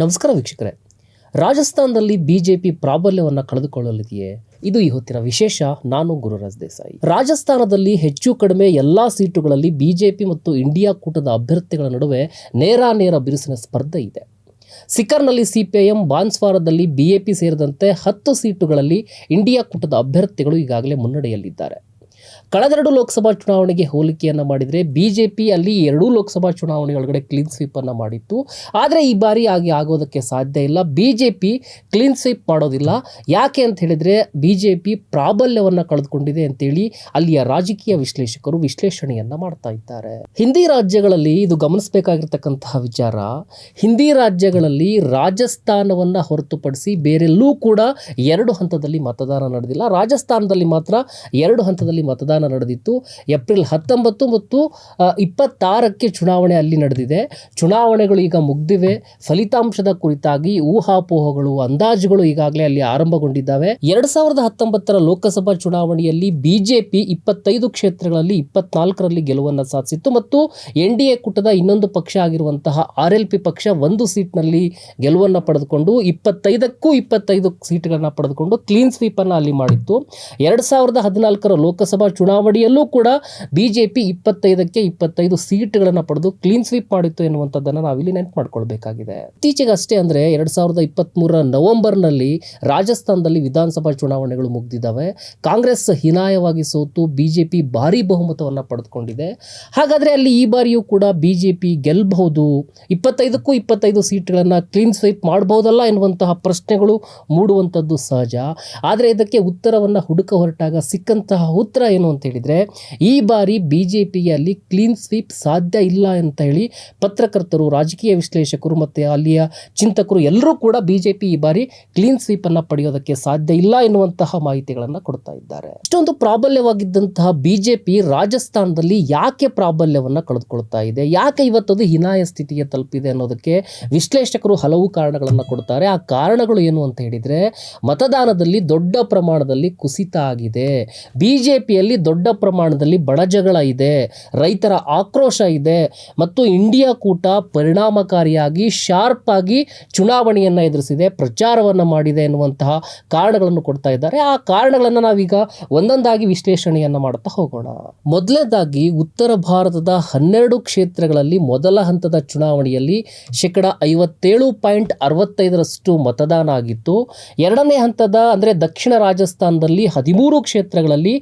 ನಮಸ್ಕಾರ ವೀಕ್ಷಕರೇ. ರಾಜಸ್ಥಾನದಲ್ಲಿ ಬಿಜೆಪಿ ಪ್ರಾಬಲ್ಯವನ್ನು ಕಳೆದುಕೊಳ್ಳಲಿದೆಯೇ? ಇದು ಈ ಹೊತ್ತಿನ ವಿಶೇಷ. ನಾನು ಗುರುರಾಜ್ ದೇಸಾಯಿ. ರಾಜಸ್ಥಾನದಲ್ಲಿ ಹೆಚ್ಚು ಕಡಿಮೆ ಎಲ್ಲ ಸೀಟುಗಳಲ್ಲಿ ಬಿಜೆಪಿ ಮತ್ತು ಇಂಡಿಯಾ ಕೂಟದ ಅಭ್ಯರ್ಥಿಗಳ ನಡುವೆ ನೇರ ನೇರ ಬಿರುಸಿನ ಸ್ಪರ್ಧೆ ಇದೆ. ಸಿಕರ್ನಲ್ಲಿ ಸಿಪಿಐಎಂ, ಬಾನ್ಸ್ವಾರದಲ್ಲಿ ಬಿಎಪಿ ಸೇರಿದಂತೆ ಹತ್ತು ಸೀಟುಗಳಲ್ಲಿ ಇಂಡಿಯಾ ಕೂಟದ ಅಭ್ಯರ್ಥಿಗಳು ಈಗಾಗಲೇ ಮುನ್ನಡೆಯಲ್ಲಿದ್ದಾರೆ. ಕಳೆದೆರಡು ಲೋಕಸಭಾ ಚುನಾವಣೆಗೆ ಹೋಲಿಕೆಯನ್ನು ಮಾಡಿದರೆ ಬಿಜೆಪಿ ಅಲ್ಲಿ ಎರಡೂ ಲೋಕಸಭಾ ಚುನಾವಣೆಯೊಳಗಡೆ ಕ್ಲೀನ್ ಸ್ವೀಪ್ ಅನ್ನು ಮಾಡಿತ್ತು. ಆದರೆ ಈ ಬಾರಿ ಹಾಗೆ ಆಗೋದಕ್ಕೆ ಸಾಧ್ಯ ಇಲ್ಲ. ಬಿಜೆಪಿ ಕ್ಲೀನ್ ಸ್ವೀಪ್ ಮಾಡೋದಿಲ್ಲ. ಯಾಕೆ ಅಂತ ಹೇಳಿದರೆ ಬಿಜೆಪಿ ಪ್ರಾಬಲ್ಯವನ್ನು ಕಳೆದುಕೊಂಡಿದೆ ಅಂತೇಳಿ ಅಲ್ಲಿಯ ರಾಜಕೀಯ ವಿಶ್ಲೇಷಕರು ವಿಶ್ಲೇಷಣೆಯನ್ನ ಮಾಡ್ತಾ ಇದ್ದಾರೆ. ಹಿಂದಿ ರಾಜ್ಯಗಳಲ್ಲಿ ಇದು ಗಮನಿಸಬೇಕಾಗಿರ್ತಕ್ಕಂತಹ ವಿಚಾರ. ಹಿಂದಿ ರಾಜ್ಯಗಳಲ್ಲಿ ರಾಜಸ್ಥಾನವನ್ನ ಹೊರತುಪಡಿಸಿ ಬೇರೆಲ್ಲೂ ಕೂಡ ಎರಡು ಹಂತದಲ್ಲಿ ಮತದಾನ ನಡೆದಿಲ್ಲ. ರಾಜಸ್ಥಾನದಲ್ಲಿ ಮಾತ್ರ ಎರಡು ಹಂತದಲ್ಲಿ ಮತದಾನ ನಡೆದಿತ್ತು. ಏಪ್ರಿಲ್ ಹತ್ತೊಂಬತ್ತು ಮತ್ತು ಇಪ್ಪತ್ತಾರಕ್ಕೆ ಚುನಾವಣೆ ಅಲ್ಲಿ ನಡೆದಿದೆ. ಚುನಾವಣೆಗಳು ಈಗ ಮುಗ್ದಿವೆ. ಫಲಿತಾಂಶದ ಕುರಿತಾಗಿ ಊಹಾಪೋಹಗಳು, ಅಂದಾಜುಗಳು ಈಗಾಗಲೇ ಅಲ್ಲಿ ಆರಂಭಗೊಂಡಿದ್ದಾವೆ. ಎರಡ್ ಸಾವಿರದ ಹತ್ತೊಂಬತ್ತರ ಲೋಕಸಭಾ ಚುನಾವಣೆಯಲ್ಲಿ ಬಿಜೆಪಿ ಇಪ್ಪತ್ತೈದು ಕ್ಷೇತ್ರಗಳಲ್ಲಿ ಇಪ್ಪತ್ನಾಲ್ಕರಲ್ಲಿ ಗೆಲುವನ್ನು ಸಾಧಿಸಿತ್ತು ಮತ್ತು ಎನ್ ಡಿ ಎ ಕೂಟದ ಇನ್ನೊಂದು ಪಕ್ಷ ಆಗಿರುವಂತಹ ಆರ್ ಎಲ್ ಪಿ ಪಕ್ಷ ಒಂದು ಸೀಟ್ನಲ್ಲಿ ಗೆಲುವನ್ನು ಪಡೆದುಕೊಂಡು, ಇಪ್ಪತ್ತೈದಕ್ಕೂ ಇಪ್ಪತ್ತೈದು ಸೀಟ್ಗಳನ್ನು ಪಡೆದುಕೊಂಡು ಕ್ಲೀನ್ ಸ್ವೀಪ್ ಅನ್ನು ಅಲ್ಲಿ ಮಾಡಿತ್ತು. ಎರಡು ಸಾವಿರದ ಹದಿನಾಲ್ಕರ ಲೋಕಸಭಾ ಚುನಾವಣೆಯಲ್ಲೂ ಕೂಡ ಬಿಜೆಪಿ ಇಪ್ಪತ್ತೈದಕ್ಕೆ ಇಪ್ಪತ್ತೈದು ಸೀಟ್ಗಳನ್ನು ಪಡೆದು ಕ್ಲೀನ್ ಸ್ವೀಪ್ ಮಾಡಿತ್ತು ಎನ್ನುವಂಥದ್ದನ್ನು ನಾವಿಲ್ಲಿ ನೆನಪು ಮಾಡ್ಕೊಳ್ಬೇಕಾಗಿದೆ ಇತ್ತೀಚೆಗೆ ಅಷ್ಟೇ ಅಂದರೆ ಎರಡು ಸಾವಿರದ ಇಪ್ಪತ್ತ್ಮೂರರ ನವೆಂಬರ್ನಲ್ಲಿ ರಾಜಸ್ಥಾನದಲ್ಲಿ ವಿಧಾನಸಭಾ ಚುನಾವಣೆಗಳು ಮುಗಿದಿದ್ದಾವೆ. ಕಾಂಗ್ರೆಸ್ ಹೀನಾಯವಾಗಿ ಸೋತು, ಬಿಜೆಪಿ ಭಾರೀ ಬಹುಮತವನ್ನು ಪಡೆದುಕೊಂಡಿದೆ. ಹಾಗಾದರೆ ಅಲ್ಲಿ ಈ ಬಾರಿಯೂ ಕೂಡ ಬಿಜೆಪಿ ಗೆಲ್ಲಬಹುದು ಇಪ್ಪತ್ತೈದಕ್ಕೂ ಇಪ್ಪತ್ತೈದು ಸೀಟ್ಗಳನ್ನು ಕ್ಲೀನ್ ಸ್ವೀಪ್ ಮಾಡಬಹುದಲ್ಲ ಎನ್ನುವಂತಹ ಪ್ರಶ್ನೆಗಳು ಮೂಡುವಂಥದ್ದು ಸಹಜ. ಆದರೆ ಇದಕ್ಕೆ ಉತ್ತರವನ್ನು ಹುಡುಕ ಹೊರಟಾಗ ಸಿಕ್ಕಂತಹ ಉತ್ತರ ಏನು ಅಂತ ಹೇಳಿದರೆ, ಈ ಬಾರಿ ಬಿ ಜೆ ಪಿಯಲ್ಲಿ ಕ್ಲೀನ್ ಸ್ವೀಪ್ ಸಾಧ್ಯ ಇಲ್ಲ ಅಂತ ಹೇಳಿ ಪತ್ರಕರ್ತರು, ರಾಜಕೀಯ ವಿಶ್ಲೇಷಕರು ಮತ್ತು ಅಲ್ಲಿಯ ಚಿಂತಕರು ಎಲ್ಲರೂ ಕೂಡ ಬಿ ಜೆ ಪಿ ಈ ಬಾರಿ ಕ್ಲೀನ್ ಸ್ವೀಪನ್ನು ಪಡೆಯೋದಕ್ಕೆ ಸಾಧ್ಯ ಇಲ್ಲ ಎನ್ನುವಂತಹ ಮಾಹಿತಿಗಳನ್ನು ಕೊಡ್ತಾ ಇದ್ದಾರೆ. ಇಷ್ಟೊಂದು ಪ್ರಾಬಲ್ಯವಾಗಿದ್ದಂತಹ ಬಿ ಜೆ ಪಿ ರಾಜಸ್ಥಾನದಲ್ಲಿ ಯಾಕೆ ಪ್ರಾಬಲ್ಯವನ್ನು ಕಳೆದುಕೊಳ್ತಾ ಇದೆ? ಯಾಕೆ ಇವತ್ತದು ಹಿನಾಯ ಸ್ಥಿತಿಗೆ ತಲುಪಿದೆ ಅನ್ನೋದಕ್ಕೆ ವಿಶ್ಲೇಷಕರು ಹಲವು ಕಾರಣಗಳನ್ನು ಕೊಡ್ತಾರೆ. ಆ ಕಾರಣಗಳು ಏನು ಅಂತ ಹೇಳಿದರೆ, ಮತದಾನದಲ್ಲಿ ದೊಡ್ಡ ಪ್ರಮಾಣದಲ್ಲಿ ಕುಸಿತ ಆಗಿದೆ. ಬಿ ಜೆ ಪಿಯಲ್ಲಿ ದೊಡ್ಡ ಪ್ರಮಾಣದಲ್ಲಿ ಬಡಜಗಳ ಇದೆ, ರೈತರ ಆಕ್ರೋಶ ಇದೆ ಮತ್ತು ಇಂಡಿಯಾ ಕೂಟ ಪರಿಣಾಮಕಾರಿಯಾಗಿ ಶಾರ್ಪ್ ಆಗಿ ಚುನಾವಣೆಯನ್ನು ಎದುರಿಸಿದೆ, ಪ್ರಚಾರವನ್ನು ಮಾಡಿದೆ ಎನ್ನುವಂತಹ ಕಾರಣಗಳನ್ನು ಕೊಡ್ತಾ ಇದ್ದಾರೆ. ಆ ಕಾರಣಗಳನ್ನು ನಾವೀಗ ಒಂದೊಂದಾಗಿ ವಿಶ್ಲೇಷಣೆಯನ್ನು ಮಾಡ್ತಾ ಹೋಗೋಣ. ಮೊದಲನೇದಾಗಿ ಉತ್ತರ ಭಾರತದ ಹನ್ನೆರಡು ಕ್ಷೇತ್ರಗಳಲ್ಲಿ ಮೊದಲ ಹಂತದ ಚುನಾವಣೆಯಲ್ಲಿ ಶೇಕಡ ಐವತ್ತೇಳು ಪಾಯಿಂಟ್ ಅರವತ್ತೈದರಷ್ಟು ಮತದಾನ ಆಗಿತ್ತು. ಎರಡನೇ ಹಂತದ ಅಂದರೆ ದಕ್ಷಿಣ ರಾಜಸ್ಥಾನದಲ್ಲಿ ಹದಿಮೂರು ಕ್ಷೇತ್ರಗಳಲ್ಲಿ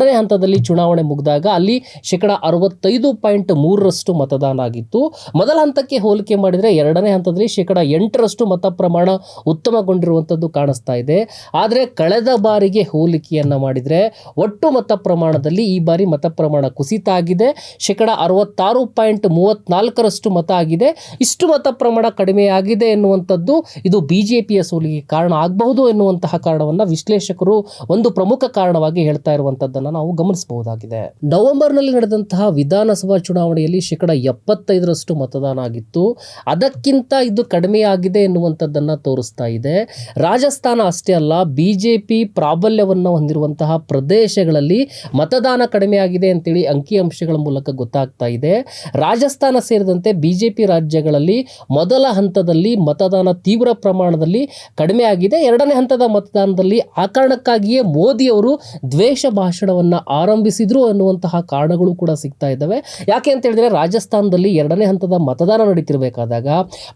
ಎರಡನೇ ಹಂತದಲ್ಲಿ ಚುನಾವಣೆ ಮುಗಿದಾಗ ಅಲ್ಲಿ ಶೇಕಡ ಅರವತ್ತೈದು ಪಾಯಿಂಟ್ ಮೂರರಷ್ಟು ಮತದಾನ ಆಗಿತ್ತು. ಮೊದಲ ಹಂತಕ್ಕೆ ಹೋಲಿಕೆ ಮಾಡಿದರೆ ಎರಡನೇ ಹಂತದಲ್ಲಿ ಶೇಕಡ ಎಂಟರಷ್ಟು ಮತ ಪ್ರಮಾಣ ಉತ್ತಮಗೊಂಡಿರುವಂಥದ್ದು ಕಾಣಿಸ್ತಾ ಇದೆ. ಆದರೆ ಕಳೆದ ಬಾರಿಗೆ ಹೋಲಿಕೆಯನ್ನು ಮಾಡಿದರೆ ಒಟ್ಟು ಮತ ಪ್ರಮಾಣದಲ್ಲಿ ಈ ಬಾರಿ ಮತ ಪ್ರಮಾಣ ಕುಸಿತ ಆಗಿದೆ. ಶೇಕಡ ಅರವತ್ತಾರು ಪಾಯಿಂಟ್ ಮೂವತ್ತ್ನಾಲ್ಕರಷ್ಟು ಮತ ಆಗಿದೆ. ಇಷ್ಟು ಮತ ಪ್ರಮಾಣ ಕಡಿಮೆ ಆಗಿದೆ ಎನ್ನುವಂಥದ್ದು ಇದು ಬಿ ಜೆ ಪಿಯ ಸೋಲಿಗೆ ಕಾರಣ ಆಗಬಹುದು ಎನ್ನುವಂತಹ ಕಾರಣವನ್ನು ವಿಶ್ಲೇಷಕರು ಒಂದು ಪ್ರಮುಖ ಕಾರಣವಾಗಿ ಹೇಳ್ತಾ ಇರುವಂಥದ್ದನ್ನು ನಾವು ಗಮನಿಸಬಹುದಾಗಿದೆ. ನವೆಂಬರ್ನಲ್ಲಿ ನಡೆದಂತಹ ವಿಧಾನಸಭಾ ಚುನಾವಣೆಯಲ್ಲಿ ಶೇಕಡ ಎಪ್ಪತ್ತೈದರಷ್ಟು ಮತದಾನ ಆಗಿತ್ತು. ಅದಕ್ಕಿಂತ ಇದು ಕಡಿಮೆಯಾಗಿದೆ ಎನ್ನುವಂಥದ್ದನ್ನು ತೋರಿಸ್ತಾ ಇದೆ. ರಾಜಸ್ಥಾನ ಅಷ್ಟೇ ಅಲ್ಲ ಬಿ ಜೆ ಪ್ರಾಬಲ್ಯವನ್ನು ಹೊಂದಿರುವಂತಹ ಪ್ರದೇಶಗಳಲ್ಲಿ ಮತದಾನ ಕಡಿಮೆಯಾಗಿದೆ ಅಂತೇಳಿ ಅಂಕಿಅಂಶಗಳ ಮೂಲಕ ಗೊತ್ತಾಗ್ತಾ ಇದೆ. ರಾಜಸ್ಥಾನ ಸೇರಿದಂತೆ ಬಿ ಜೆ ಪಿ ರಾಜ್ಯಗಳಲ್ಲಿ ಮೊದಲ ಹಂತದಲ್ಲಿ ಮತದಾನ ತೀವ್ರ ಪ್ರಮಾಣದಲ್ಲಿ ಕಡಿಮೆ ಆಗಿದೆ. ಎರಡನೇ ಹಂತದ ಮತದಾನದಲ್ಲಿ ಆ ಕಾರಣಕ್ಕಾಗಿಯೇ ಮೋದಿಯವರು ದ್ವೇಷ ಭಾಷಣವನ್ನು ಆರಂಭಿಸಿದ್ರು ಅನ್ನುವಂತಹ ಕಾರಣಗಳು ಕೂಡ ಸಿಗ್ತಾ ಇದ್ದಾವೆ. ಯಾಕೆ ಅಂತ ಹೇಳಿದ್ರೆ ರಾಜಸ್ಥಾನದಲ್ಲಿ ಎರಡನೇ ಹಂತದ ಮತದಾನ ನಡೀತಿರಬೇಕಾದಾಗ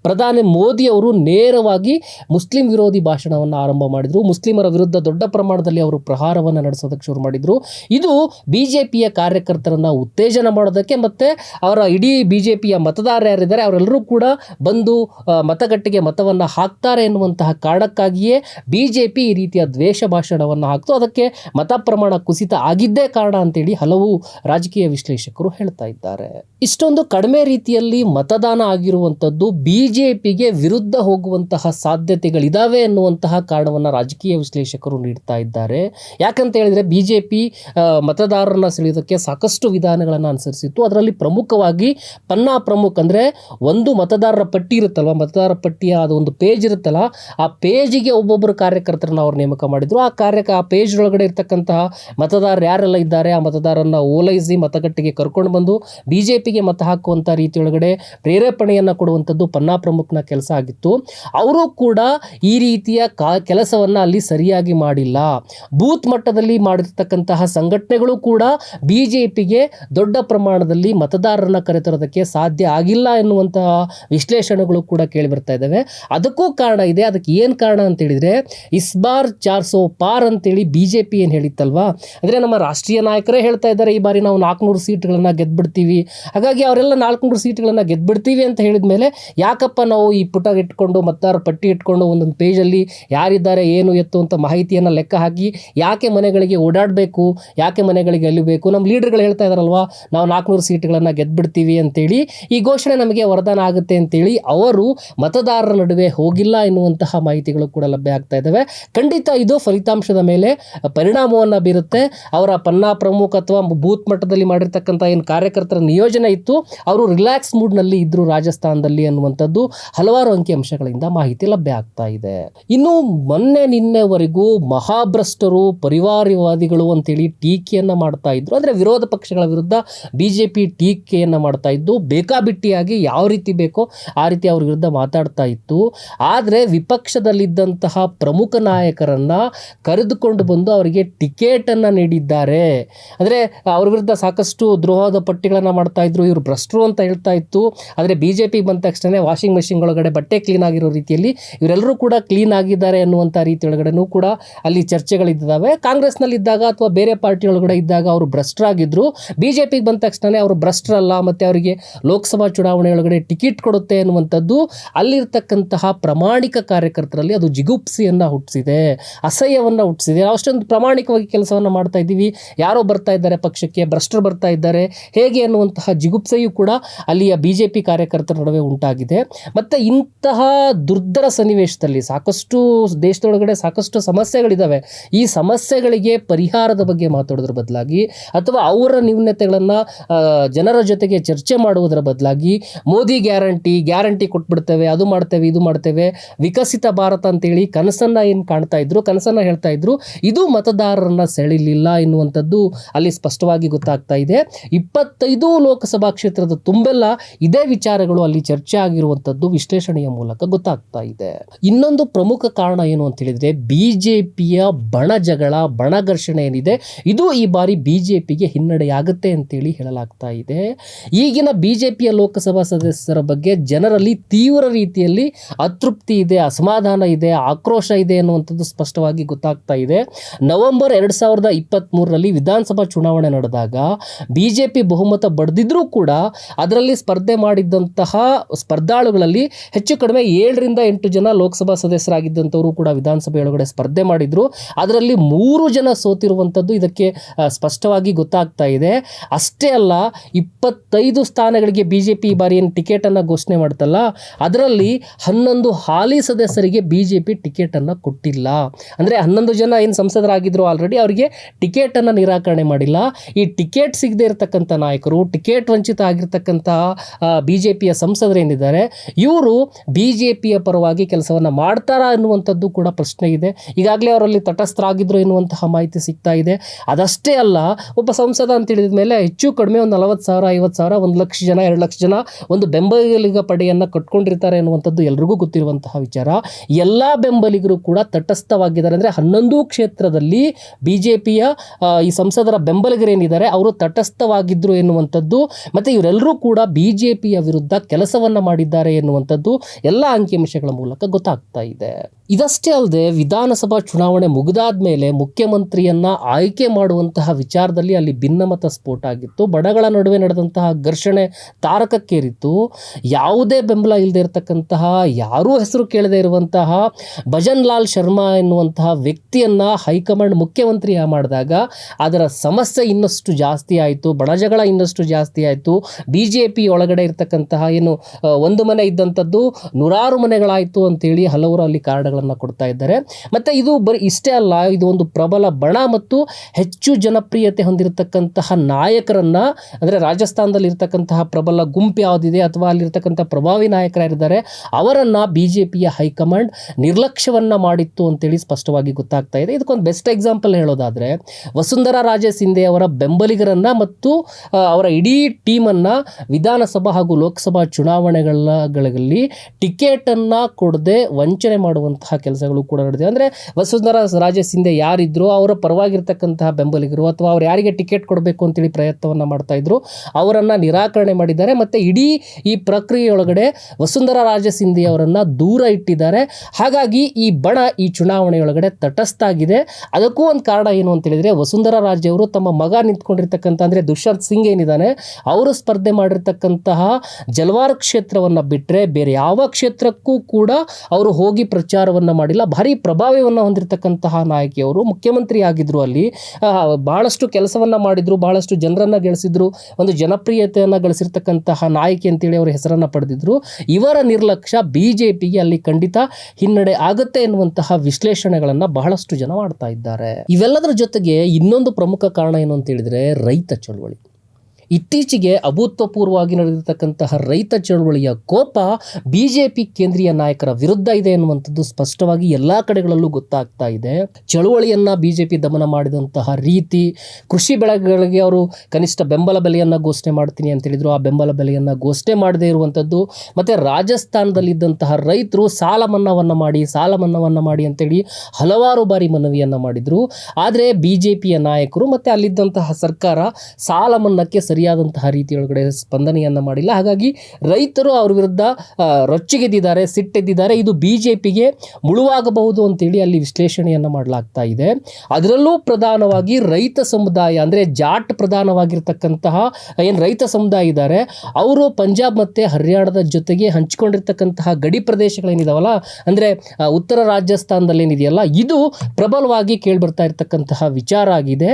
ಪ್ರಧಾನಿ ಮೋದಿ ಅವರು ನೇರವಾಗಿ ಮುಸ್ಲಿಂ ವಿರೋಧಿ ಭಾಷಣವನ್ನು ಆರಂಭ ಮಾಡಿದರು. ಮುಸ್ಲಿಮರ ವಿರುದ್ಧ ದೊಡ್ಡ ಪ್ರಮಾಣದಲ್ಲಿ ಅವರು ಪ್ರಹಾರವನ್ನು ನಡೆಸೋದಕ್ಕೆ ಶುರು ಮಾಡಿದರು. ಇದು ಬಿ ಜೆ ಪಿಯ ಕಾರ್ಯಕರ್ತರನ್ನು ಉತ್ತೇಜನ ಮಾಡೋದಕ್ಕೆ ಮತ್ತು ಅವರ ಇಡೀ ಬಿ ಜೆ ಪಿಯ ಮತದಾರರು ಯಾರಿದ್ದಾರೆ ಅವರೆಲ್ಲರೂ ಕೂಡ ಬಂದು ಮತಗಟ್ಟೆಗೆ ಮತವನ್ನು ಹಾಕ್ತಾರೆ ಎನ್ನುವಂತಹ ಕಾರಣಕ್ಕಾಗಿಯೇ ಬಿ ಜೆ ಪಿ ಈ ರೀತಿಯ ದ್ವೇಷ ಭಾಷಣವನ್ನು ಹಾಕ್ತು. ಅದಕ್ಕೆ ಮತ ಪ್ರಮಾಣ ಕುಸಿತ ಆಗಿದ್ದೇ ಕಾರಣ ಅಂತೇಳಿ ಹಲವು ರಾಜಕೀಯ ವಿಶ್ಲೇಷಕರು ಹೇಳ್ತಾ ಇದ್ದಾರೆ. ಇಷ್ಟೊಂದು ಕಡಿಮೆ ರೀತಿಯಲ್ಲಿ ಮತದಾನ ಆಗಿರುವಂಥದ್ದು ಬಿ ಜೆ ಪಿಗೆ ವಿರುದ್ಧ ಹೋಗುವಂತಹ ಸಾಧ್ಯತೆಗಳಿದಾವೆ ಎನ್ನುವಂತಹ ಕಾರಣವನ್ನು ರಾಜಕೀಯ ವಿಶ್ಲೇಷಕರು ನೀಡ್ತಾ ಇದ್ದಾರೆ. ಯಾಕಂತ ಹೇಳಿದರೆ ಬಿ ಜೆ ಪಿ ಮತದಾರರನ್ನು ಸೆಳೆಯೋದಕ್ಕೆ ಸಾಕಷ್ಟು ವಿಧಾನಗಳನ್ನು ಅನುಸರಿಸಿತ್ತು. ಅದರಲ್ಲಿ ಪ್ರಮುಖವಾಗಿ ಪನ್ನಾ ಪ್ರಮುಖ ಅಂದರೆ ಒಂದು ಮತದಾರರ ಪಟ್ಟಿ ಇರುತ್ತಲ್ವ ಮತದಾರರ ಪಟ್ಟಿಯ ಅದು ಒಂದು ಪೇಜ್ ಇರುತ್ತಲ್ಲ, ಆ ಪೇಜಿಗೆ ಒಬ್ಬೊಬ್ಬರು ಕಾರ್ಯಕರ್ತರನ್ನ ಅವ್ರು ನೇಮಕ ಮಾಡಿದರು. ಆ ಕಾರ್ಯಕ, ಆ ಪೇಜ್ ಒಳಗಡೆ ಇರತಕ್ಕಂತಹ ಮತದಾರರು ಯಾರೆಲ್ಲ ಇದ್ದಾರೆ, ಆ ಮತದಾರರನ್ನ ಓಲೈಸಿ ಮತಗಟ್ಟೆಗೆ ಕರ್ಕೊಂಡು ಬಂದು ಬಿ ಜೆ ಪಿಗೆ ಮತ ಹಾಕುವಂಥ ರೀತಿಯೊಳಗಡೆ ಪ್ರೇರೇಪಣೆಯನ್ನು ಕೊಡುವಂಥದ್ದು ಪನ್ನಾ ಪ್ರಮುಖನ ಕೆಲಸ ಆಗಿತ್ತು. ಅವರು ಕೂಡ ಈ ರೀತಿಯ ಕಾ, ಕೆಲಸವನ್ನು ಅಲ್ಲಿ ಸರಿಯಾಗಿ ಮಾಡಿಲ್ಲ. ಬೂತ್ ಮಟ್ಟದಲ್ಲಿ ಮಾಡಿರ್ತಕ್ಕಂತಹ ಸಂಘಟನೆಗಳು ಕೂಡ ಬಿ ಜೆ ಪಿಗೆ ದೊಡ್ಡ ಪ್ರಮಾಣದಲ್ಲಿ ಮತದಾರರನ್ನ ಕರೆತರೋದಕ್ಕೆ ಸಾಧ್ಯ ಆಗಿಲ್ಲ ಎನ್ನುವಂತಹ ವಿಶ್ಲೇಷಣೆಗಳು ಕೂಡ ಕೇಳಿ ಬರ್ತಾ ಇದ್ದಾವೆ. ಅದಕ್ಕೂ ಕಾರಣ ಇದೆ. ಅದಕ್ಕೆ ಏನು ಕಾರಣ ಅಂತ ಹೇಳಿದ್ರೆ ಇಸ್ಬಾರ್ ಚಾರ್ಸೋ ಚಾರ್ ಪಾರ್ ಅಂತೇಳಿ ಬಿ ಜೆ ಪಿ ಏನು ಹೇಳಿತ್ತಲ್ವಾ? ಅಂದರೆ ನಮ್ಮ ರಾಷ್ಟ್ರೀಯ ನಾಯಕರೇ ಹೇಳ್ತಾ ಇದ್ದಾರೆ, ಈ ಬಾರಿ ನಾವು ನಾಲ್ಕುನೂರು ಸೀಟ್ಗಳನ್ನು ಗೆದ್ಬಿಡ್ತೀವಿ. ಹಾಗಾಗಿ ಅವರೆಲ್ಲ ನಾಲ್ಕುನೂರು ಸೀಟ್ಗಳನ್ನು ಗೆದ್ಬಿಡ್ತೀವಿ ಅಂತ ಹೇಳಿದ ಮೇಲೆ ಯಾಕಪ್ಪ ನಾವು ಈ ಪುಟ ಇಟ್ಕೊಂಡು, ಮತ್ತಾರು ಪಟ್ಟಿ ಇಟ್ಕೊಂಡು ಒಂದೊಂದು ಪೇಜಲ್ಲಿ ಯಾರಿದ್ದಾರೆ, ಏನು ಎತ್ತು ಅಂತ ಮಾಹಿತಿಯನ್ನು ಲೆಕ್ಕ ಹಾಕಿ ಯಾಕೆ ಮನೆಗಳಿಗೆ ಓಡಾಡಬೇಕು, ಯಾಕೆ ಮನೆಗಳಿಗೆ ಅಲ್ಲಿಬೇಕು ನಮ್ಮ ಲೀಡರ್ಗಳು ಹೇಳ್ತಾ ಇದಾರಲ್ವಾ ನಾವು ನಾಲ್ಕುನೂರು ಸೀಟ್ಗಳನ್ನು ಗೆದ್ಬಿಡ್ತೀವಿ ಅಂತೇಳಿ. ಈ ಘೋಷಣೆ ನಮಗೆ ವರದಾನ ಆಗುತ್ತೆ ಅಂತೇಳಿ ಅವರು ಮತದಾರರ ನಡುವೆ ಹೋಗಿಲ್ಲ ಎನ್ನುವಂತಹ ಮಾಹಿತಿಗಳು ಕೂಡ ಲಭ್ಯ ಆಗ್ತಾ ಇದ್ದಾವೆ. ಖಂಡಿತ ಇದು ಫಲಿತಾಂಶದ ಮೇಲೆ ಪರಿಣಾಮವನ್ನು ಬೀರುತ್ತೆ. ಅವರ ಪನ್ನಾ ಪ್ರಮುಖ ಅಥವಾ ಬೂತ್ ಮಟ್ಟದಲ್ಲಿ ಮಾಡಿರ್ತಕ್ಕಂಥ ಏನು ಕಾರ್ಯಕರ್ತರ ನಿಯೋಜನೆ ಇತ್ತು, ಅವರು ರಿಲ್ಯಾಕ್ಸ್ ಮೂಡ್ನಲ್ಲಿ ಇದ್ದರು ರಾಜಸ್ಥಾನದಲ್ಲಿ ಅನ್ನುವಂಥದ್ದು ಹಲವಾರು ಅಂಕಿಅಂಶಗಳಿಂದ ಮಾಹಿತಿ ಲಭ್ಯ ಆಗ್ತಾ ಇದೆ. ಇನ್ನು ಮೊನ್ನೆ ನಿನ್ನೆವರೆಗೂ ಮಹಾಭ್ರಷ್ಟರು, ಪರಿವಾರವಾದಿಗಳು ಅಂತೇಳಿ ಟೀಕೆಯನ್ನು ಮಾಡ್ತಾ ಇದ್ರು. ಅಂದರೆ ವಿರೋಧ ಪಕ್ಷಗಳ ವಿರುದ್ಧ ಬಿ ಜೆ ಪಿ ಟೀಕೆಯನ್ನು ಮಾಡ್ತಾ ಇದ್ದು, ಬೇಕಾಬಿಟ್ಟಿಯಾಗಿ ಯಾವ ರೀತಿ ಬೇಕೋ ಆ ರೀತಿ ಅವ್ರ ವಿರುದ್ಧ ಮಾತಾಡ್ತಾ ಇತ್ತು. ಆದರೆ ವಿಪಕ್ಷದಲ್ಲಿದ್ದಂತಹ ಪ್ರಮುಖ ನಾಯಕರನ್ನು ಕರೆದುಕೊಂಡು ಬಂದು ಅವರಿಗೆ ಟಿಕೆಟನ್ನು ನೀಡಿದ್ದಾರೆ ಅಂದರೆ ಅವ್ರ ವಿರುದ್ಧ ಸಾಕಷ್ಟು ದ್ರೋಹದ ಪಟ್ಟಿಗಳನ್ನು ಮಾಡ್ತಾ ಇದ್ರು, ಇವರು ಭ್ರಷ್ಟರು ಅಂತ ಹೇಳ್ತಾ ಇತ್ತು. ಆದರೆ ಬಿ ಜೆ ಪಿಗೆ ಬಂದ ತಕ್ಷಣ ವಾಷಿಂಗ್ ಮೆಷಿನ್ ಒಳಗಡೆ ಬಟ್ಟೆ ಕ್ಲೀನ್ ಆಗಿರೋ ರೀತಿಯಲ್ಲಿ ಇವರೆಲ್ಲರೂ ಕೂಡ ಕ್ಲೀನ್ ಆಗಿದ್ದಾರೆ ಅನ್ನುವಂಥ ರೀತಿ ಒಳಗಡೆನೂ ಕೂಡ ಅಲ್ಲಿ ಚರ್ಚೆಗಳಿದ್ದಾವೆ. ಕಾಂಗ್ರೆಸ್ನಲ್ಲಿದ್ದಾಗ ಅಥವಾ ಬೇರೆ ಪಾರ್ಟಿ ಒಳಗಡೆ ಇದ್ದಾಗ ಅವರು ಭ್ರಷ್ಟರಾಗಿದ್ದರು ಬಿ ಜೆ ಪಿಗೆ ಬಂದ ತಕ್ಷಣ ಅವರು ಭ್ರಷ್ಟರಲ್ಲ, ಮತ್ತು ಅವರಿಗೆ ಲೋಕಸಭಾ ಚುನಾವಣೆ ಒಳಗಡೆ ಟಿಕೆಟ್ ಕೊಡುತ್ತೆ ಅನ್ನುವಂಥದ್ದು ಅಲ್ಲಿರ್ತಕ್ಕಂತಹ ಪ್ರಾಮಾಣಿಕ ಕಾರ್ಯಕರ್ತರಲ್ಲಿ ಅದು ಜಿಗುಪ್ಸಿಯನ್ನು ಹುಟ್ಟಿಸಿದೆ, ಅಸಹ್ಯವನ್ನು ಹುಟ್ಟಿಸಿದೆ. ಅಷ್ಟೊಂದು ಪ್ರಾಮಾಣಿಕವಾಗಿ ಕೆಲಸವನ್ನು ಮಾಡ್ತಾ ಯಾರೋ ಬರ್ತಾ ಇದ್ದಾರೆ ಪಕ್ಷಕ್ಕೆ, ಭ್ರಷ್ಟರು ಬರ್ತಾ ಇದ್ದಾರೆ. ಹೇಗೆ ಅನ್ನುವಂತಹ ಜಿಗುಪ್ಸೆಯೂ ಕೂಡ ಅಲ್ಲಿಯ ಬಿ ಜೆ ಪಿ ಕಾರ್ಯಕರ್ತರ ನಡುವೆ ಉಂಟಾಗಿದೆ. ಮತ್ತು ಇಂತಹ ದುರ್ದರ ಸನ್ನಿವೇಶದಲ್ಲಿ ಸಾಕಷ್ಟು ದೇಶದೊಳಗಡೆ ಸಾಕಷ್ಟು ಸಮಸ್ಯೆಗಳಿದ್ದಾವೆ ಈ ಸಮಸ್ಯೆಗಳಿಗೆ ಪರಿಹಾರದ ಬಗ್ಗೆ ಮಾತಾಡೋದ್ರ ಬದಲಾಗಿ ಅಥವಾ ಅವರ ನ್ಯೂನತೆಗಳನ್ನು ಜನರ ಜೊತೆಗೆ ಚರ್ಚೆ ಮಾಡುವುದರ ಬದಲಾಗಿ ಮೋದಿ ಗ್ಯಾರಂಟಿ ಗ್ಯಾರಂಟಿ ಕೊಟ್ಬಿಡ್ತೇವೆ, ಅದು ಮಾಡ್ತೇವೆ, ಇದು ಮಾಡ್ತೇವೆ, ವಿಕಸಿತ ಭಾರತ ಅಂತೇಳಿ ಕನಸನ್ನು ಏನು ಕಾಣ್ತಾ ಇದ್ರು, ಕನಸನ್ನು ಹೇಳ್ತಾ ಇದ್ರು, ಇದು ಮತದಾರರನ್ನ ಸೆಳಿಲಿಲ್ಲ ಎನ್ನುವಂಥದ್ದು ಅಲ್ಲಿ ಸ್ಪಷ್ಟವಾಗಿ ಗೊತ್ತಾಗ್ತಾ ಇದೆ. ಇಪ್ಪತ್ತೈದು ಲೋಕಸಭಾ ಕ್ಷೇತ್ರದ ತುಂಬೆಲ್ಲ ಇದೇ ವಿಚಾರಗಳು ಅಲ್ಲಿ ಚರ್ಚೆ ಆಗಿರುವಂಥದ್ದು ವಿಶ್ಲೇಷಣೆಯ ಮೂಲಕ ಗೊತ್ತಾಗ್ತಾ ಇದೆ. ಇನ್ನೊಂದು ಪ್ರಮುಖ ಕಾರಣ ಏನು ಅಂತ ಹೇಳಿದ್ರೆ ಬಿಜೆಪಿಯ ಬಣ ಘರ್ಷಣೆ ಏನಿದೆ, ಇದು ಈ ಬಾರಿ ಬಿಜೆಪಿಗೆ ಹಿನ್ನಡೆಯಾಗುತ್ತೆ ಅಂತೇಳಿ ಹೇಳಲಾಗ್ತಾ ಇದೆ. ಈಗಿನ ಬಿಜೆಪಿಯ ಲೋಕಸಭಾ ಸದಸ್ಯರ ಬಗ್ಗೆ ಜನರಲ್ಲಿ ತೀವ್ರ ರೀತಿಯಲ್ಲಿ ಅತೃಪ್ತಿ ಇದೆ, ಅಸಮಾಧಾನ ಇದೆ, ಆಕ್ರೋಶ ಇದೆ ಅನ್ನುವಂಥದ್ದು ಸ್ಪಷ್ಟವಾಗಿ ಗೊತ್ತಾಗ್ತಾ ಇದೆ. ನವೆಂಬರ್ ಎರಡು ಸಾವಿರದ ಇಪ್ಪತ್ತ್ಮೂರರಲ್ಲಿ ವಿಧಾನಸಭಾ ಚುನಾವಣೆ ನಡೆದಾಗ ಬಿ ಜೆ ಪಿ ಬಹುಮತ ಬಡ್ದಿದ್ರೂ ಕೂಡ ಅದರಲ್ಲಿ ಸ್ಪರ್ಧೆ ಮಾಡಿದ್ದಂತಹ ಸ್ಪರ್ಧಾಳುಗಳಲ್ಲಿ ಹೆಚ್ಚು ಕಡಿಮೆ ಏಳರಿಂದ ಎಂಟು ಜನ ಲೋಕಸಭಾ ಸದಸ್ಯರಾಗಿದ್ದಂಥವರು ಕೂಡ ವಿಧಾನಸಭೆ ಒಳಗಡೆ ಸ್ಪರ್ಧೆ ಮಾಡಿದ್ರು. ಅದರಲ್ಲಿ ಮೂರು ಜನ ಸೋತಿರುವಂಥದ್ದು ಇದಕ್ಕೆ ಸ್ಪಷ್ಟವಾಗಿ ಗೊತ್ತಾಗ್ತಾ ಇದೆ. ಅಷ್ಟೇ ಅಲ್ಲ, ಇಪ್ಪತ್ತೈದು ಸ್ಥಾನಗಳಿಗೆ ಬಿ ಜೆ ಪಿ ಈ ಬಾರಿ ಏನು ಟಿಕೆಟನ್ನು ಘೋಷಣೆ ಮಾಡ್ತಲ್ಲ, ಅದರಲ್ಲಿ ಹನ್ನೊಂದು ಹಾಲಿ ಸದಸ್ಯರಿಗೆ ಬಿ ಜೆ ಪಿ ಟಿಕೆಟನ್ನು ಕೊಟ್ಟಿಲ್ಲ. ಅಂದರೆ ಹನ್ನೊಂದು ಜನ ಏನು ಸಂಸದರಾಗಿದ್ದರು ಆಲ್ರೆಡಿ ಅವರಿಗೆ ಟಿಕೆಟನ್ನು ನಿರಾಕರಣೆ ಮಾಡಿಲ್ಲ. ಈ ಟಿಕೆಟ್ ಸಿಗದೇ ಇರತಕ್ಕಂಥ ನಾಯಕರು, ಟಿಕೆಟ್ ವಂಚಿತ ಆಗಿರ್ತಕ್ಕಂಥ ಬಿ ಜೆ ಪಿಯ ಸಂಸದರೇನಿದ್ದಾರೆ ಇವರು ಬಿ ಜೆ ಪರವಾಗಿ ಕೆಲಸವನ್ನು ಮಾಡ್ತಾರಾ ಅನ್ನುವಂಥದ್ದು ಕೂಡ ಪ್ರಶ್ನೆ ಇದೆ. ಈಗಾಗಲೇ ಅವರಲ್ಲಿ ತಟಸ್ಥರಾಗಿದ್ರು ಎನ್ನುವಂತಹ ಮಾಹಿತಿ ಸಿಗ್ತಾ ಇದೆ. ಅದಷ್ಟೇ ಅಲ್ಲ, ಒಬ್ಬ ಸಂಸದ ಅಂತ ಹೇಳಿದ ಮೇಲೆ ಹೆಚ್ಚು ಕಡಿಮೆ ಒಂದು ನಲವತ್ತು ಸಾವಿರ, ಐವತ್ತು ಸಾವಿರ, ಒಂದು ಲಕ್ಷ ಜನ, ಎರಡು ಲಕ್ಷ ಜನ ಒಂದು ಬೆಂಬಲಿಗ ಪಡೆಯನ್ನು ಕಟ್ಕೊಂಡಿರ್ತಾರೆ ಅನ್ನುವಂಥದ್ದು ಎಲ್ರಿಗೂ ಗೊತ್ತಿರುವಂತಹ ವಿಚಾರ. ಎಲ್ಲ ಬೆಂಬಲಿಗರು ಕೂಡ ತಟಸ್ಥವಾಗಿದ್ದಾರೆ. ಅಂದರೆ ಹನ್ನೊಂದು ಕ್ಷೇತ್ರದಲ್ಲಿ ಬಿ ಜೆ ಈ ಸಂಸದರ ಬೆಂಬಲಿಗರೇನಿದ್ದಾರೆ ಅವರು ತಟಸ್ಥವಾಗಿದ್ದರು ಎನ್ನುವಂಥದ್ದು, ಮತ್ತು ಇವರೆಲ್ಲರೂ ಕೂಡ ಬಿ ಜೆ ಪಿಯ ವಿರುದ್ಧ ಕೆಲಸವನ್ನು ಮಾಡಿದ್ದಾರೆ ಎನ್ನುವಂಥದ್ದು ಎಲ್ಲ ಅಂಕಿಅಂಶಗಳ ಮೂಲಕ ಗೊತ್ತಾಗ್ತಾ ಇದೆ. ಇದಷ್ಟೇ ಅಲ್ಲದೆ, ವಿಧಾನಸಭಾ ಚುನಾವಣೆ ಮುಗಿದಾದ ಮೇಲೆ ಮುಖ್ಯಮಂತ್ರಿಯನ್ನ ಆಯ್ಕೆ ಮಾಡುವಂತಹ ವಿಚಾರದಲ್ಲಿ ಅಲ್ಲಿ ಭಿನ್ನಮತ ಸ್ಫೋಟ ಆಗಿತ್ತು. ಬಡಗಳ ನಡುವೆ ನಡೆದಂತಹ ಘರ್ಷಣೆ ತಾರಕಕ್ಕೇರಿತ್ತು. ಯಾವುದೇ ಬೆಂಬಲ ಇಲ್ಲದೆ ಇರತಕ್ಕಂತಹ, ಯಾರೂ ಹೆಸರು ಕೇಳದೇ ಇರುವಂತಹ ಭಜನ್ ಲಾಲ್ ಶರ್ಮಾ ಎನ್ನುವಂತಹ ವ್ಯಕ್ತಿಯನ್ನ ಹೈಕಮಾಂಡ್ ಮುಖ್ಯಮಂತ್ರಿ ಮಾಡಿದಾಗ ಅದರ ಸಮಸ್ಯೆ ಇನ್ನಷ್ಟು ಜಾಸ್ತಿ ಆಯಿತು ಬಣಜಗಳ ಇನ್ನಷ್ಟು ಜಾಸ್ತಿ ಆಯಿತು ಬಿ ಜೆ ಪಿ ಒಳಗಡೆ ಇರತಕ್ಕಂತಹ ಏನು ಒಂದು ಮನೆ ಇದ್ದಂಥದ್ದು ನೂರಾರು ಮನೆಗಳಾಯಿತು ಅಂತೇಳಿ ಹಲವರು ಅಲ್ಲಿ ಕಾರಣಗಳನ್ನು ಕೊಡ್ತಾ ಇದ್ದಾರೆ. ಮತ್ತು ಇದು ಬರೀ ಇಷ್ಟೇ ಅಲ್ಲ, ಇದು ಒಂದು ಪ್ರಬಲ ಬಣ ಮತ್ತು ಹೆಚ್ಚು ಜನಪ್ರಿಯತೆ ಹೊಂದಿರತಕ್ಕಂತಹ ನಾಯಕರನ್ನು, ಅಂದರೆ ರಾಜಸ್ಥಾನದಲ್ಲಿ ಇರ್ತಕ್ಕಂತಹ ಪ್ರಬಲ ಗುಂಪು ಯಾವುದಿದೆ ಅಥವಾ ಅಲ್ಲಿರ್ತಕ್ಕಂಥ ಪ್ರಭಾವಿ ನಾಯಕರಿದ್ದಾರೆ ಅವರನ್ನು ಬಿ ಜೆ ಪಿಯ ಹೈಕಮಾಂಡ್ ನಿರ್ಲಕ್ಷ್ಯವನ್ನು ಮಾಡಿತ್ತು ಅಂತೇಳಿ ಸ್ಪಷ್ಟವಾಗಿ ಗೊತ್ತಾಗ್ತಾ ಇದೆ. ಇದಕ್ಕೊಂದು ಬೆಸ್ಟ್ ಎಕ್ಸಾಂಪಲ್ ಹೇಳೋದಾದರೆ ವಸುಂಧರಾ ರಾಜೇ ಸಿಂಧೆ ಅವರ ಬೆಂಬಲಿಗರನ್ನು ಮತ್ತು ಅವರ ಇಡೀ ಟೀಮನ್ನು ವಿಧಾನಸಭಾ ಹಾಗೂ ಲೋಕಸಭಾ ಚುನಾವಣೆಗಳಲ್ಲಿ ಟಿಕೆಟನ್ನು ಕೊಡದೆ ವಂಚನೆ ಮಾಡುವಂತಹ ಕೆಲಸಗಳು ಕೂಡ ನಡೆದಿವೆ. ಅಂದರೆ ವಸುಂಧರಾ ರಾಜೇ ಸಿಂಧೆ ಯಾರಿದ್ರು ಅವರ ಪರವಾಗಿರ್ತಕ್ಕಂತಹ ಬೆಂಬಲಿಗರು ಅಥವಾ ಅವ್ರು ಯಾರಿಗೆ ಟಿಕೆಟ್ ಕೊಡಬೇಕು ಅಂತೇಳಿ ಪ್ರಯತ್ನವನ್ನು ಮಾಡ್ತಾಯಿದ್ರು ಅವರನ್ನು ನಿರಾಕರಣೆ ಮಾಡಿದ್ದಾರೆ. ಮತ್ತು ಇಡೀ ಈ ಪ್ರಕ್ರಿಯೆಯೊಳಗಡೆ ವಸುಂಧರಾ ರಾಜೇ ಸಿಂಧೆ ಅವರನ್ನು ದೂರ ಇಟ್ಟಿದ್ದಾರೆ. ಹಾಗಾಗಿ ಈ ಬಣ ಈ ಚುನಾವಣೆಯೊಳಗಡೆ ತಟಸ್ಥ ಆಗಿದೆ. ಅದಕ್ಕೂ ಒಂದು ಕಾರಣ ಏನು ಅಂತ ಹೇಳಿದ್ರೆ ವಸುಂಧರಾ ರಾಜೆ ಅವರು ತಮ್ಮ ಮಗ ನಿಂತ್ಕೊಂಡಿರ್ತಕ್ಕಂಥ ಅಂದರೆ ದುಷ್ಯಂತ್ ಸಿಂಗ್ ಏನಿದ್ದಾನೆ ಅವರು ಸ್ಪರ್ಧೆ ಮಾಡಿರ್ತಕ್ಕಂತಹ ಜಲವಾರ್ ಕ್ಷೇತ್ರವನ್ನು ಬಿಟ್ಟರೆ ಬೇರೆ ಯಾವ ಕ್ಷೇತ್ರಕ್ಕೂ ಕೂಡ ಅವರು ಹೋಗಿ ಪ್ರಚಾರವನ್ನು ಮಾಡಿಲ್ಲ. ಭಾರಿ ಪ್ರಭಾವವನ್ನು ಹೊಂದಿರತಕ್ಕಂತಹ ನಾಯಕಿಯವರು ಮುಖ್ಯಮಂತ್ರಿ ಆಗಿದ್ದರು ಅಲ್ಲಿ ಭಾಳಷ್ಟು ಕೆಲಸವನ್ನು ಮಾಡಿದರು ಭಾಳಷ್ಟು ಜನರನ್ನು ಗಳಿಸಿದ್ರು ಒಂದು ಜನಪ್ರಿಯತೆಯನ್ನು ಗಳಿಸಿರ್ತಕ್ಕಂತಹ ನಾಯಕಿ ಅಂತೇಳಿ ಅವರು ಹೆಸರನ್ನು ಪಡೆದಿದ್ರು. ಇವರ ನಿರ್ಲಕ್ಷ್ಯ ಬಿ ಜೆ ಅಲ್ಲಿ ಖಂಡಿತ ಹಿನ್ನಡೆ ಆಗುತ್ತೆ ಎನ್ನುವಂತಹ ವಿಶ್ಲೇಷಣೆಗಳನ್ನು ಬಹಳಷ್ಟು ಜನ ಮಾಡ್ತಾ ಇದ್ದಾರೆ. ಇವೆಲ್ಲದರ ಜೊತೆಗೆ ಇನ್ನೊಂದು ಪ್ರಮುಖ ಕಾರಣ ಏನು ಅಂತ ಹೇಳಿದ್ರೆ ರೈತ ಚಳವಳಿ. ಇತ್ತೀಚೆಗೆ ಅಭೂತಪೂರ್ವವಾಗಿ ನಡೆದಿರತಕ್ಕಂತಹ ರೈತ ಚಳವಳಿಯ ಕೋಪ ಬಿ ಜೆ ಪಿ ಕೇಂದ್ರೀಯ ನಾಯಕರ ವಿರುದ್ಧ ಇದೆ ಎನ್ನುವಂಥದ್ದು ಸ್ಪಷ್ಟವಾಗಿ ಎಲ್ಲ ಕಡೆಗಳಲ್ಲೂ ಗೊತ್ತಾಗ್ತಾ ಇದೆ. ಚಳುವಳಿಯನ್ನು ಬಿ ಜೆ ಪಿ ದಮನ ಮಾಡಿದಂತಹ ರೀತಿ ಕೃಷಿ ಬೆಳೆಗಳಿಗೆ ಅವರು ಕನಿಷ್ಠ ಬೆಂಬಲ ಬೆಲೆಯನ್ನು ಘೋಷಣೆ ಮಾಡ್ತೀನಿ ಅಂತ ಹೇಳಿದ್ರು. ಆ ಬೆಂಬಲ ಬೆಲೆಯನ್ನು ಘೋಷಣೆ ಮಾಡದೇ ಇರುವಂಥದ್ದು ಮತ್ತು ರಾಜಸ್ಥಾನದಲ್ಲಿದ್ದಂತಹ ರೈತರು ಸಾಲ ಮನ್ನಾವನ್ನು ಮಾಡಿ, ಸಾಲ ಮನ್ನಾವನ್ನು ಮಾಡಿ ಅಂತೇಳಿ ಹಲವಾರು ಬಾರಿ ಮನವಿಯನ್ನು ಮಾಡಿದರು. ಆದರೆ ಬಿ ಜೆ ಪಿಯ ನಾಯಕರು ಮತ್ತು ಅಲ್ಲಿದ್ದಂತಹ ಸರ್ಕಾರ ಸಾಲ ಮನ್ನಾಕ್ಕೆ ಸರಿಯಾದಂತಹ ರೀತಿಯೊಳಗಡೆ ಸ್ಪಂದನೆಯನ್ನು ಮಾಡಿಲ್ಲ. ಹಾಗಾಗಿ ರೈತರು ಅವ್ರ ವಿರುದ್ಧ ರೊಚ್ಚಿಗೆದ್ದಿದ್ದಾರೆ, ಸಿಟ್ಟೆದ್ದಿದ್ದಾರೆ. ಇದು ಬಿ ಜೆ ಪಿಗೆ ಮುಳುವಾಗಬಹುದು ಅಂತೇಳಿ ಅಲ್ಲಿ ವಿಶ್ಲೇಷಣೆಯನ್ನು ಮಾಡಲಾಗ್ತಾ ಇದೆ. ಅದರಲ್ಲೂ ಪ್ರಧಾನವಾಗಿ ರೈತ ಸಮುದಾಯ ಅಂದರೆ ಜಾಟ್ ಪ್ರಧಾನವಾಗಿರ್ತಕ್ಕಂತಹ, ಏನು ರೈತ ಸಮುದಾಯ ಇದ್ದಾರೆ, ಅವರು ಪಂಜಾಬ್ ಮತ್ತು ಹರಿಯಾಣದ ಜೊತೆಗೆ ಹಂಚಿಕೊಂಡಿರ್ತಕ್ಕಂತಹ ಗಡಿ ಪ್ರದೇಶಗಳೇನಿದಾವಲ್ಲ, ಅಂದರೆ ಉತ್ತರ ರಾಜಸ್ಥಾನದಲ್ಲೇನಿದೆಯಲ್ಲ, ಇದು ಪ್ರಬಲವಾಗಿ ಕೇಳಿಬರ್ತಾ ಇರತಕ್ಕಂತಹ ವಿಚಾರ ಆಗಿದೆ.